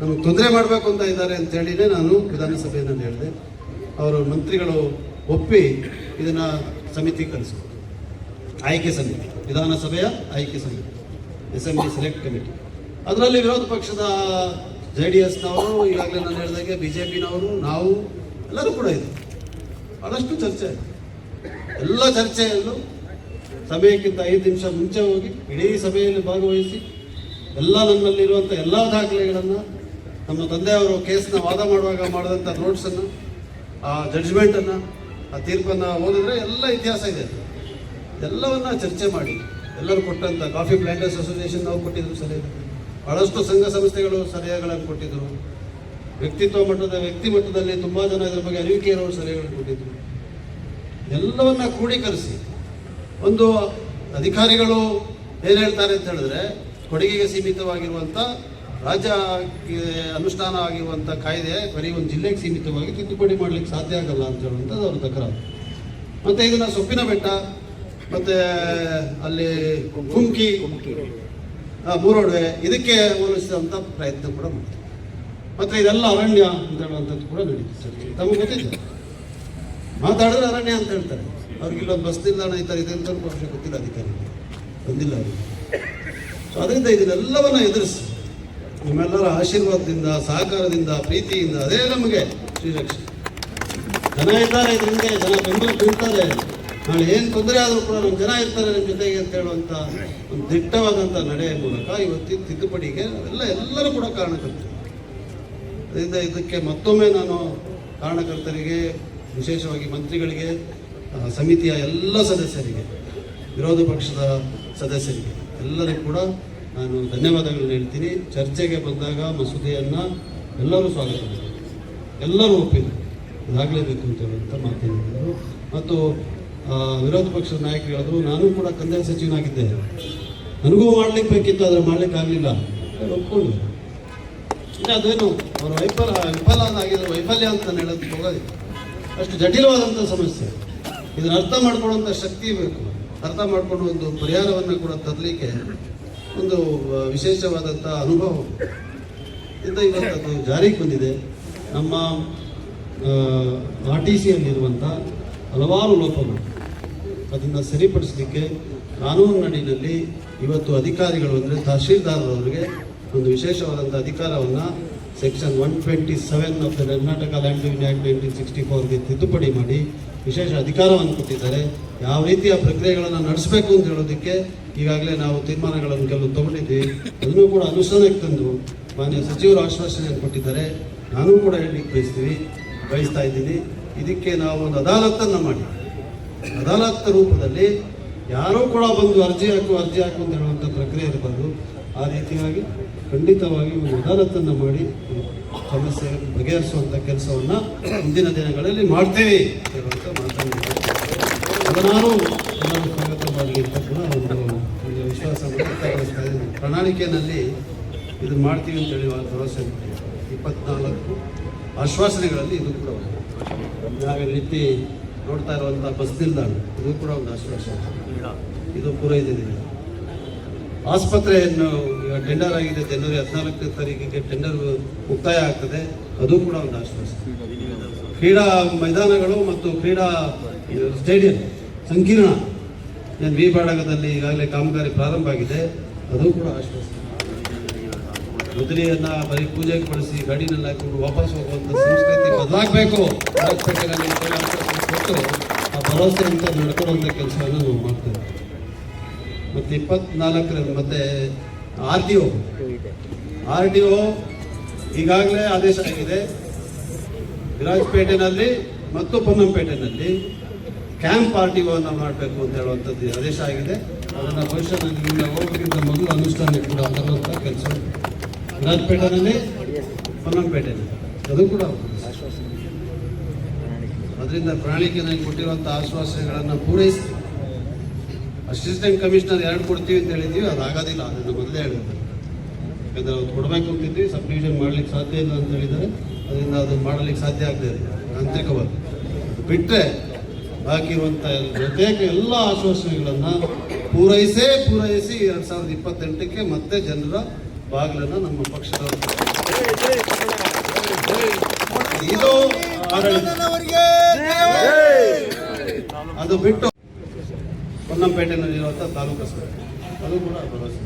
ನಮಗೆ ತೊಂದರೆ ಮಾಡಬೇಕು ಅಂತ ಇದ್ದಾರೆ ಅಂತ ಹೇಳಿನೇ ನಾನು ವಿಧಾನಸಭೆಯನ್ನು ಹೇಳಿದೆ. ಅವರು ಮಂತ್ರಿಗಳು ಒಪ್ಪಿ ಇದನ್ನ ಸಮಿತಿ ಕಳಿಸಿದ್ರು. ಆಯ್ಕೆ ಸಮಿತಿ, ವಿಧಾನಸಭೆಯ ಆಯ್ಕೆ ಸಮಿತಿ ಅಸೆಂಬ್ಲಿ ಸೆಲೆಕ್ಟ್ ಕಮಿಟಿ ಅದರಲ್ಲಿ ವಿರೋಧ ಪಕ್ಷದ ಜೆ ಡಿ ಎಸ್ನವರು, ಈಗಾಗಲೇ ನಾನು ಹೇಳಿದಾಗೆ ಬಿ ಜೆ ಪಿನವರು, ನಾವು ಎಲ್ಲರೂ ಕೂಡ ಇದೆ ಭಾಳಷ್ಟು ಚರ್ಚೆ. ಎಲ್ಲ ಚರ್ಚೆಯಲ್ಲೂ ಸಭೆಯಕ್ಕಿಂತ ಐದು ನಿಮಿಷ ಮುಂಚೆ ಹೋಗಿ ಇಡೀ ಸಭೆಯಲ್ಲಿ ಭಾಗವಹಿಸಿ ಎಲ್ಲ ನನ್ನಲ್ಲಿರುವಂಥ ಎಲ್ಲ ದಾಖಲೆಗಳನ್ನು ನಮ್ಮ ತಂದೆಯವರು ಕೇಸ್ನ ವಾದ ಮಾಡುವಾಗ ಮಾಡಿದಂಥ ನೋಟ್ಸನ್ನು ಆ ಜಡ್ಜ್ಮೆಂಟನ್ನು ಆ ತೀರ್ಪನ್ನು ಓದಿದ್ರೆ ಎಲ್ಲ ಇತಿಹಾಸ ಇದೆ. ಎಲ್ಲವನ್ನ ಚರ್ಚೆ ಮಾಡಿ. ಎಲ್ಲರೂ ಕೊಟ್ಟಂಥ ಕಾಫಿ ಪ್ಲಾಂಟರ್ಸ್ ಅಸೋಸಿಯೇಷನ್ ನಾವು ಕೊಟ್ಟಿದ್ರು ಸಲಹೆ ಬಹಳಷ್ಟು ಸಂಘ ಸಂಸ್ಥೆಗಳು ಸಲಹೆಗಳನ್ನು ಕೊಟ್ಟಿದ್ದರು ವ್ಯಕ್ತಿತ್ವ ಮಟ್ಟದ, ವ್ಯಕ್ತಿ ಮಟ್ಟದಲ್ಲಿ ತುಂಬ ಜನ ಇದರ ಬಗ್ಗೆ ಅರಿವಿಕೆ ಇರೋರು ಸಲಹೆಗಳನ್ನು ಕೊಟ್ಟಿದ್ದರು ಎಲ್ಲವನ್ನ ಕ್ರೋಢೀಕರಿಸಿ. ಒಂದು ಅಧಿಕಾರಿಗಳು ಏನು ಹೇಳ್ತಾರೆ ಅಂತ ಹೇಳಿದ್ರೆ, ಕೊಡುಗೆಗೆ ಸೀಮಿತವಾಗಿರುವಂಥ ರಾಜ್ಯ ಅನುಷ್ಠಾನ ಆಗಿರುವಂಥ ಕಾಯ್ದೆ ಬರೀ ಒಂದು ಜಿಲ್ಲೆಗೆ ಸೀಮಿತವಾಗಿ ತಿದ್ದುಪಡಿ ಮಾಡಲಿಕ್ಕೆ ಸಾಧ್ಯ ಆಗಲ್ಲ ಅಂತ ಹೇಳುವಂಥದ್ದು ಅವ್ರ ತಕರಾರು. ಮತ್ತು ಇದನ್ನು ಸೊಪ್ಪಿನ ಬೆಟ್ಟ, ಮತ್ತು ಅಲ್ಲಿ ಕುಮ್ಕಿ ಮೂರೊಡವೆ, ಇದಕ್ಕೆ ಹೋಲಿಸಿದಂಥ ಪ್ರಯತ್ನ ಕೂಡ ಮಾಡ್ತೀವಿ. ಮತ್ತು ಇದೆಲ್ಲ ಅರಣ್ಯ ಅಂತ ಹೇಳುವಂಥದ್ದು ಕೂಡ ಸರ್ ತಮಗೆ ಗೊತ್ತಿದೆ ಮಾತಾಡಿದ್ರೆ ಅರಣ್ಯ ಅಂತ ಹೇಳ್ತಾರೆ. ಅವ್ರಿಗೆ ಇಲ್ಲೊಂದು ಬಸ್ ನಿಲ್ದಾಣ ಈ ಥರ ಇದೆ ಅಂತ ಗೊತ್ತಿಲ್ಲ ಅಧಿಕಾರಿಗಳು ಬಂದಿಲ್ಲ ಅವರಿಗೆ. ಸೊ ಅದರಿಂದ ಇದನ್ನೆಲ್ಲವನ್ನ ಎದುರಿಸಿ ನಿಮ್ಮೆಲ್ಲರ ಆಶೀರ್ವಾದದಿಂದ, ಸಹಕಾರದಿಂದ, ಪ್ರೀತಿಯಿಂದ, ಅದೇ ನಮಗೆ ಶ್ರೀರಕ್ಷ ಜನ ಇದ್ದಾರೆ ಇದರಿಂದ, ಜನ ಬೆಂಬಲ ಬೀಳ್ತಾರೆ. ನಾಳೆ ಏನು ತೊಂದರೆ ಆದರೂ ಕೂಡ ನಮ್ಮ ಜನ ಇರ್ತಾರೆ ನಿಮ್ಮ ಜೊತೆಗೆ ಅಂತ ಹೇಳುವಂಥ ಒಂದು ದಿಟ್ಟವಾದಂಥ ನಡೆಯ ಮೂಲಕ ಇವತ್ತಿನ ತಿದ್ದುಪಡಿಗೆ ಎಲ್ಲ ಎಲ್ಲರೂ ಕೂಡ ಕಾರಣಕರ್ತರು. ಅದರಿಂದ ಇದಕ್ಕೆ ಮತ್ತೊಮ್ಮೆ ನಾನು ಕಾರಣಕರ್ತರಿಗೆ, ವಿಶೇಷವಾಗಿ ಮಂತ್ರಿಗಳಿಗೆ ಸಮಿತಿಯ ಎಲ್ಲ ಸದಸ್ಯರಿಗೆ, ವಿರೋಧ ಪಕ್ಷದ ಸದಸ್ಯರಿಗೆ, ಎಲ್ಲರಿಗೂ ಕೂಡ ನಾನು ಧನ್ಯವಾದಗಳನ್ನು ಹೇಳ್ತೀನಿ. ಚರ್ಚೆಗೆ ಬಂದಾಗ ಮಸೂದೆಯನ್ನು ಎಲ್ಲರೂ ಸ್ವಾಗತ ಎಲ್ಲರೂ ಒಪ್ಪಿದರು. ಇದಾಗಲೇಬೇಕು ಅಂತ ಹೇಳುವಂಥ ಮಾತನಾಡಿದರು ಮತ್ತು ವಿರೋಧ ಪಕ್ಷದ ನಾಯಕರು ಹೇಳಿದ್ರು, ನಾನು ಕೂಡ ಕಂದಾಯ ಸಚಿವನಾಗಿದ್ದೆ. ನನಗೂ ಮಾಡ್ಲಿಕ್ಕೆ ಬೇಕಿತ್ತು, ಆದರೆ ಮಾಡ್ಲಿಕ್ಕೆ ಆಗಲಿಲ್ಲ. ಒಪ್ಕೊಂಡು ಇಲ್ಲ ಅದೇನು, ಅವರು ವೈಫಲ ವಿಫಲ ಆಗಿದ್ರೆ ವೈಫಲ್ಯ ಅಂತ ಹೇಳೋದು ಹೋಗೋದಿಲ್ಲ. ಅಷ್ಟು ಜಟಿಲವಾದಂಥ ಸಮಸ್ಯೆ. ಇದನ್ನು ಅರ್ಥ ಮಾಡ್ಕೊಳ್ಳುವಂಥ ಶಕ್ತಿ ಬೇಕು. ಅರ್ಥ ಮಾಡಿಕೊಂಡು ಒಂದು ಪರಿಹಾರವನ್ನು ಕೂಡ ತರಲಿಕ್ಕೆ ಒಂದು ವಿಶೇಷವಾದಂಥ ಅನುಭವ. ಇಂದ ಇವತ್ತು ಜಾರಿಗೆ ಬಂದಿದೆ. ನಮ್ಮ ಆರ್ ಟಿ ಸಿಯಲ್ಲಿರುವಂಥ ಹಲವಾರು ಲೋಪಗಳು. ಅದನ್ನು ಸರಿಪಡಿಸಲಿಕ್ಕೆ ಕಾನೂನಿನಡಿನಲ್ಲಿ ಇವತ್ತು ಅಧಿಕಾರಿಗಳು ಅಂದರೆ ತಹಶೀಲ್ದಾರರವರಿಗೆ ಒಂದು ವಿಶೇಷವಾದಂಥ ಅಧಿಕಾರವನ್ನು section one twenty seven of the Karnataka land revenue act nineteen sixty ಫೋರ್ಗೆ ತಿದ್ದುಪಡಿ ಮಾಡಿ ವಿಶೇಷ ಅಧಿಕಾರವನ್ನು ಕೊಟ್ಟಿದ್ದಾರೆ. ಯಾವ ರೀತಿಯ ಪ್ರಕ್ರಿಯೆಗಳನ್ನು ನಡೆಸಬೇಕು ಅಂತ ಹೇಳೋದಕ್ಕೆ ಈಗಾಗಲೇ ನಾವು ತೀರ್ಮಾನಗಳನ್ನು ಕೆಲವು ತಗೊಂಡಿದ್ದೀವಿ. ಅದನ್ನು ಕೂಡ ಅನುಷ್ಠಾನಕ್ಕೆ ತಂದು ಮಾನ್ಯ ಸಚಿವರು ಆಶ್ವಾಸನೆಯನ್ನು ಕೊಟ್ಟಿದ್ದಾರೆ. ನಾನು ಕೂಡ ಹೇಳಲಿಕ್ಕೆ ಬಯಸ್ತೀವಿ, ಬಯಸ್ತಾ ಇದ್ದೀನಿ. ಇದಕ್ಕೆ ನಾವು ಒಂದು ಅದಾಲತ್ತನ್ನು ಮಾಡಿ. ಅದಾಲತ್ ರೂಪದಲ್ಲಿ ಯಾರೂ ಕೂಡ ಬಂದು ಅರ್ಜಿ ಹಾಕು ಅರ್ಜಿ ಹಾಕು ಅಂತ ಹೇಳುವಂಥ ಪ್ರಕ್ರಿಯೆ ಇರಬಾರ್ದು. ಆ ರೀತಿಯಾಗಿ ಖಂಡಿತವಾಗಿ ಒಂದು ಅದಾಲತ್ತನ್ನು ಮಾಡಿ ಸಮಸ್ಯೆ ಬಗೆಹರಿಸುವಂಥ ಕೆಲಸವನ್ನು ಮುಂದಿನ ದಿನಗಳಲ್ಲಿ ಮಾಡ್ತೀವಿ. ಹೇಳುವಂಥ ಮಾತನ್ನು ಒಂದು ಒಂದು ವಿಶ್ವಾಸವನ್ನು ವ್ಯಕ್ತಪಡಿಸ್ತಾ ಇದ್ದೀನಿ ಪ್ರಣಾಳಿಕೆಯಲ್ಲಿ ಇದು ಮಾಡ್ತೀವಿ ಅಂತ ಹೇಳಿ ಭರವಸೆ. ಇಪ್ಪತ್ನಾಲ್ಕು ಆಶ್ವಾಸನೆಗಳಲ್ಲಿ ಇದು ಕೂಡ ಒಂದು. ಯಾವ ರೀತಿ ನೋಡ್ತಾ ಇರುವಂಥ ಬಸ್ ನಿಲ್ದಾಣ, ಇದು ಕೂಡ ಒಂದು ಆಶ್ವಾಸನೆ. ಇದು ಪೂರೈಸಿದೆ ಆಸ್ಪತ್ರೆಯನ್ನು ಈಗ ಟೆಂಡರ್ ಆಗಿದೆ, ಜನವರಿ ಹದಿನಾಲ್ಕನೇ ತಾರೀಕಿಗೆ ಟೆಂಡರ್ ಮುಕ್ತಾಯ ಆಗ್ತದೆ. ಅದು ಕೂಡ ಒಂದು ಆಶ್ವಾಸನೆ. ಕ್ರೀಡಾ ಮೈದಾನಗಳು ಮತ್ತು ಕ್ರೀಡಾ ಸ್ಟೇಡಿಯಂ ಸಂಕೀರ್ಣ. ವಿ ಭಾಡಗದಲ್ಲಿ ಈಗಾಗಲೇ ಕಾಮಗಾರಿ ಪ್ರಾರಂಭ ಆಗಿದೆ. ಅದು ಕೂಡ ಆಶ್ವಾಸನೆ. ಮುದ್ರೆಯನ್ನ ಬರೀ ಪೂಜೆಗೆ ಬಳಸಿ ಗಡಿನಲ್ಲಿ ಹಾಕೊಂಡು ವಾಪಸ್ ಹೋಗುವಂಥ ಸಂಸ್ಕೃತಿ ಬದಲಾಗಬೇಕು. ಕೊಟ್ಟು ಆ ಭರವಸೆಯಿಂದ ನಡ್ಕೊಳ್ಳುವಂಥ ಕೆಲಸವನ್ನು ನಾವು ಮಾಡ್ತೇವೆ ಮತ್ತು ಇಪ್ಪತ್ನಾಲ್ಕರ ಮತ್ತೆ R D O. R D O ಈಗಾಗಲೇ ಆದೇಶ ಆಗಿದೆ. ವಿರಾಜಪೇಟೆನಲ್ಲಿ ಮತ್ತು ಪೊನ್ನಂಪೇಟೆನಲ್ಲಿ. ಕ್ಯಾಂಪ್ ಆರ್ ಟಿ ಒವನ್ನು ಮಾಡಬೇಕು ಅಂತ ಹೇಳುವಂಥದ್ದು ಆದೇಶ ಆಗಿದೆ. ಅದನ್ನು ಭವಿಷ್ಯದಲ್ಲಿ ನಿಮಗೆ ಹೋಗೋಕ್ಕಿಂತ ಮೊದಲು ಅನುಷ್ಠಾನಕ್ಕೆ ಕೂಡ ತರುವಂಥ ಕೆಲಸ. ವಿರಾಜಪೇಟೆನಲ್ಲಿ ಪೊನ್ನಂಪೇಟೆನಲ್ಲಿ ಅದು ಕೂಡ ಅದರಿಂದ ಪ್ರಣಾಳಿಕೆಯಲ್ಲಿ ಕೊಟ್ಟಿರುವಂಥ ಆಶ್ವಾಸನೆಗಳನ್ನು ಪೂರೈಸಿ ಅಸಿಸ್ಟೆಂಟ್ ಕಮಿಷನರ್ ಎರಡು ಕೊಡ್ತೀವಿ ಅಂತ ಹೇಳಿದ್ವಿ ಅದು ಆಗೋದಿಲ್ಲ ಅದನ್ನು ಮೊದಲೇ ಹೇಳಿದ್ದಾರೆ ಯಾಕಂದರೆ ಅವ್ರು ಕೊಡಬೇಕು ಅಂತಿದ್ವಿ ಸಬ್ ಡಿವಿಷನ್ ಮಾಡ್ಲಿಕ್ಕೆ ಸಾಧ್ಯ ಇಲ್ಲ ಅಂತ ಹೇಳಿದ್ದಾರೆ. ಅದರಿಂದ ಅದನ್ನು ಮಾಡಲಿಕ್ಕೆ ಸಾಧ್ಯ ಆಗದೆ ಇದೆ, ತಾಂತ್ರಿಕವಾಗಿ. ಬಿಟ್ಟರೆ ಬಾಕಿ ಇರುವಂಥ ಬಹುತೇಕ ಎಲ್ಲ ಆಶ್ವಾಸನೆಗಳನ್ನು ಪೂರೈಸೇ ಪೂರೈಸಿ ಎರಡ್ ಸಾವಿರದ ಇಪ್ಪತ್ತೆಂಟಕ್ಕೆ ಮತ್ತೆ ಜನರ ಬಾಗಿಲನ್ನು ನಮ್ಮ ಪಕ್ಷದ ಇದು ಅದು ಬಿಟ್ಟು ಹೊನ್ನಂಪೇಟೆನಲ್ಲಿರುವಂಥ ತಾಲೂಕು ಸಭೆ. ಅದು ಕೂಡ ಭರವಸೆ.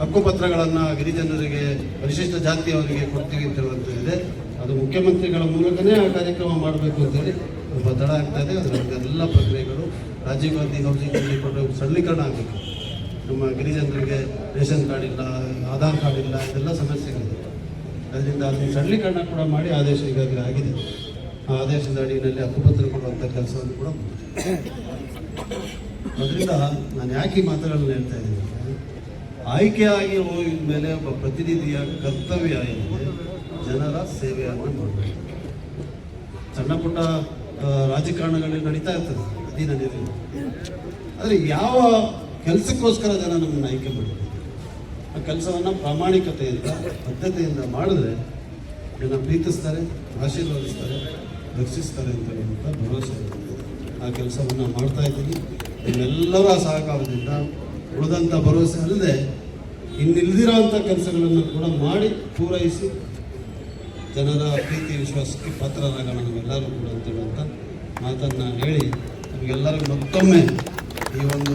ಹಕ್ಕುಪತ್ರಗಳನ್ನು ಗಿರಿಜನರಿಗೆ ಪರಿಶಿಷ್ಟ ಜಾತಿಯವರಿಗೆ ಕೊಡ್ತೀವಿ ಅಂತ ಇದೆ. ಅದು ಮುಖ್ಯಮಂತ್ರಿಗಳ ಮೂಲಕನೇ ಆ ಕಾರ್ಯಕ್ರಮ ಮಾಡಬೇಕು ಅಂತೇಳಿ ತುಂಬ ತಡ ಆಗ್ತಾ ಇದೆ. ಅದರ ಎಲ್ಲ ಪ್ರಕ್ರಿಯೆಗಳು ರಾಜೀವ್ ಗಾಂಧಿ ಹೌಸಿಂಗ್ ಸರಳೀಕರಣ ಆಗಬೇಕು. ನಮ್ಮ ಗಿರಿಜನರಿಗೆ ರೇಷನ್ ಕಾರ್ಡ್ ಇಲ್ಲ, ಆಧಾರ್ ಕಾರ್ಡ್ ಇಲ್ಲ, ಇದೆಲ್ಲ ಸಮಸ್ಯೆಗಳಿದೆ. ಅದರಿಂದ ಅದನ್ನು ಸರಳೀಕರಣ ಕೂಡ ಮಾಡಿ ಆದೇಶ ಈಗಾಗಲೇ ಆಗಿದೆ. ಆ ಆದೇಶದ ಅಡಿಯಲ್ಲಿ ಹಕ್ಕುಪತ್ರ ಕೊಡುವಂಥ ಕೆಲಸವನ್ನು ಕೂಡ ಅದರಿಂದ ನಾನು ಯಾಕೆ ಈ ಮಾತುಗಳನ್ನ ಹೇಳ್ತಾ ಇದ್ದೀನಿ ಆಯ್ಕೆಯಾಗಿ ಹೋಗಿದ ಮೇಲೆ ಒಬ್ಬ ಪ್ರತಿನಿಧಿಯ ಕರ್ತವ್ಯ ಏನಿದೆ ಜನರ ಸೇವೆಯನ್ನು ಮಾಡಬೇಕು ಸಣ್ಣ ಪುಟ್ಟ ರಾಜಕಾರಣಗಳಲ್ಲಿ ನಡೀತಾ ಇರ್ತದೆ. ಅಧೀನ ನಿರ್ಣಯ ಆದರೆ ಯಾವ ಕೆಲಸಕ್ಕೋಸ್ಕರ ಜನ ನಮ್ಮನ್ನು ಆಯ್ಕೆ ಮಾಡಿದ್ದಾರೆ ಆ ಕೆಲಸವನ್ನು ಪ್ರಾಮಾಣಿಕತೆಯಿಂದ, ಬದ್ಧತೆಯಿಂದ ಮಾಡಿದ್ರೆ ಜನ ಪ್ರೀತಿಸ್ತಾರೆ, ಆಶೀರ್ವದಿಸ್ತಾರೆ ರಕ್ಷಿಸ್ತಾರೆ ಅಂತ ಹೇಳುವಂಥ ಭರವಸೆ. ಆ ಕೆಲಸವನ್ನು ಮಾಡ್ತಾ ಇದ್ದೀನಿ. ನಿಮ್ಮೆಲ್ಲರ ಸಹಕಾರದಿಂದ ಉಳಿದಂಥ ಭರವಸೆ ಅಲ್ಲದೆ ಇನ್ನಿಲ್ದಿರೋಂಥ ಕೆಲಸಗಳನ್ನು ಕೂಡ ಮಾಡಿ ಪೂರೈಸಿ ಜನರ ಪ್ರೀತಿ ವಿಶ್ವಾಸಕ್ಕೆ ಪಾತ್ರರಾಗೋಣ ನಾವೆಲ್ಲರೂ ಕೂಡ ಅಂತ ಹೇಳುವಂಥ ಮಾತನ್ನು ಹೇಳಿ ನಮಗೆಲ್ಲರಿಗೂ ಮತ್ತೊಮ್ಮೆ ಈ ಒಂದು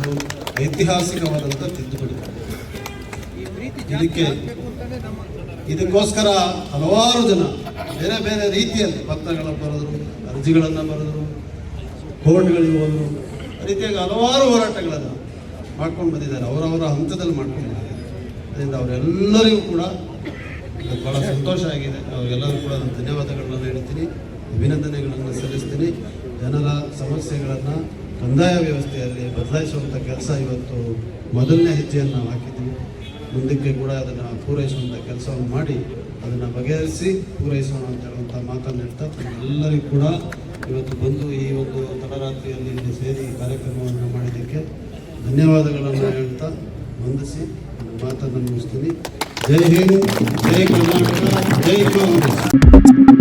ಐತಿಹಾಸಿಕವಾದಂಥ ತಿದ್ದುಪಡಿ. ಇದಕ್ಕೆ ಇದಕ್ಕೋಸ್ಕರ ಹಲವಾರು ಜನ ಬೇರೆ ಬೇರೆ ರೀತಿಯಲ್ಲಿ ಪತ್ರಗಳನ್ನು ಬರೆದರು, ಅರ್ಜಿಗಳನ್ನು ಬರೆದರು, ಕೋರ್ಟ್ಗಳಿಗೆ ಹೋದರು ರೀತಿಯಾಗಿ ಹಲವಾರು ಹೋರಾಟಗಳನ್ನು ಮಾಡ್ಕೊಂಡು ಬಂದಿದ್ದಾರೆ. ಅವರವರ ಹಂತದಲ್ಲಿ ಮಾಡ್ಕೊಂಡು ಅದರಿಂದ ಅವರೆಲ್ಲರಿಗೂ ಕೂಡ ಭಾಳ ಸಂತೋಷ ಆಗಿದೆ. ಅವರಿಗೆಲ್ಲರೂ ಕೂಡ ನಾನು ಧನ್ಯವಾದಗಳನ್ನು ಹೇಳ್ತೀನಿ. ಅಭಿನಂದನೆಗಳನ್ನು ಸಲ್ಲಿಸ್ತೀನಿ. ಜನರ ಸಮಸ್ಯೆಗಳನ್ನು ಕಂದಾಯ ವ್ಯವಸ್ಥೆಯಲ್ಲಿ ಬದಲಾಯಿಸುವಂಥ ಕೆಲಸ ಇವತ್ತು ಮೊದಲನೇ ಹೆಜ್ಜೆಯನ್ನು ನಾವು ಹಾಕಿದ್ದೀವಿ. ಮುಂದಕ್ಕೆ ಕೂಡ ಅದನ್ನು ಪೂರೈಸುವಂಥ ಕೆಲಸವನ್ನು ಮಾಡಿ ಅದನ್ನು ಬಗೆಹರಿಸಿ ಪೂರೈಸೋಣ ಅಂತ ಹೇಳುವಂಥ ಮಾತನ್ನು ಹೇಳ್ತಾ ಎಲ್ಲರಿಗೂ ಕೂಡ ಇವತ್ತು ಬಂದು ಈ ಒಂದು ತಡರಾತ್ರಿಯಲ್ಲಿ ಇಲ್ಲಿ ಸೇರಿ ಕಾರ್ಯಕ್ರಮವನ್ನು ಮಾಡಿದ್ದಕ್ಕೆ ಧನ್ಯವಾದಗಳನ್ನು ಹೇಳ್ತಾ ವಂದಿಸಿ ಮಾತನ್ನು ಮುಗಿಸ್ತೀನಿ. ಜೈ ಹಿಂದ್, ಜೈ ಕರ್ನಾಟಕ, ಜೈ ಕಾಂಗ್ರೆಸ್.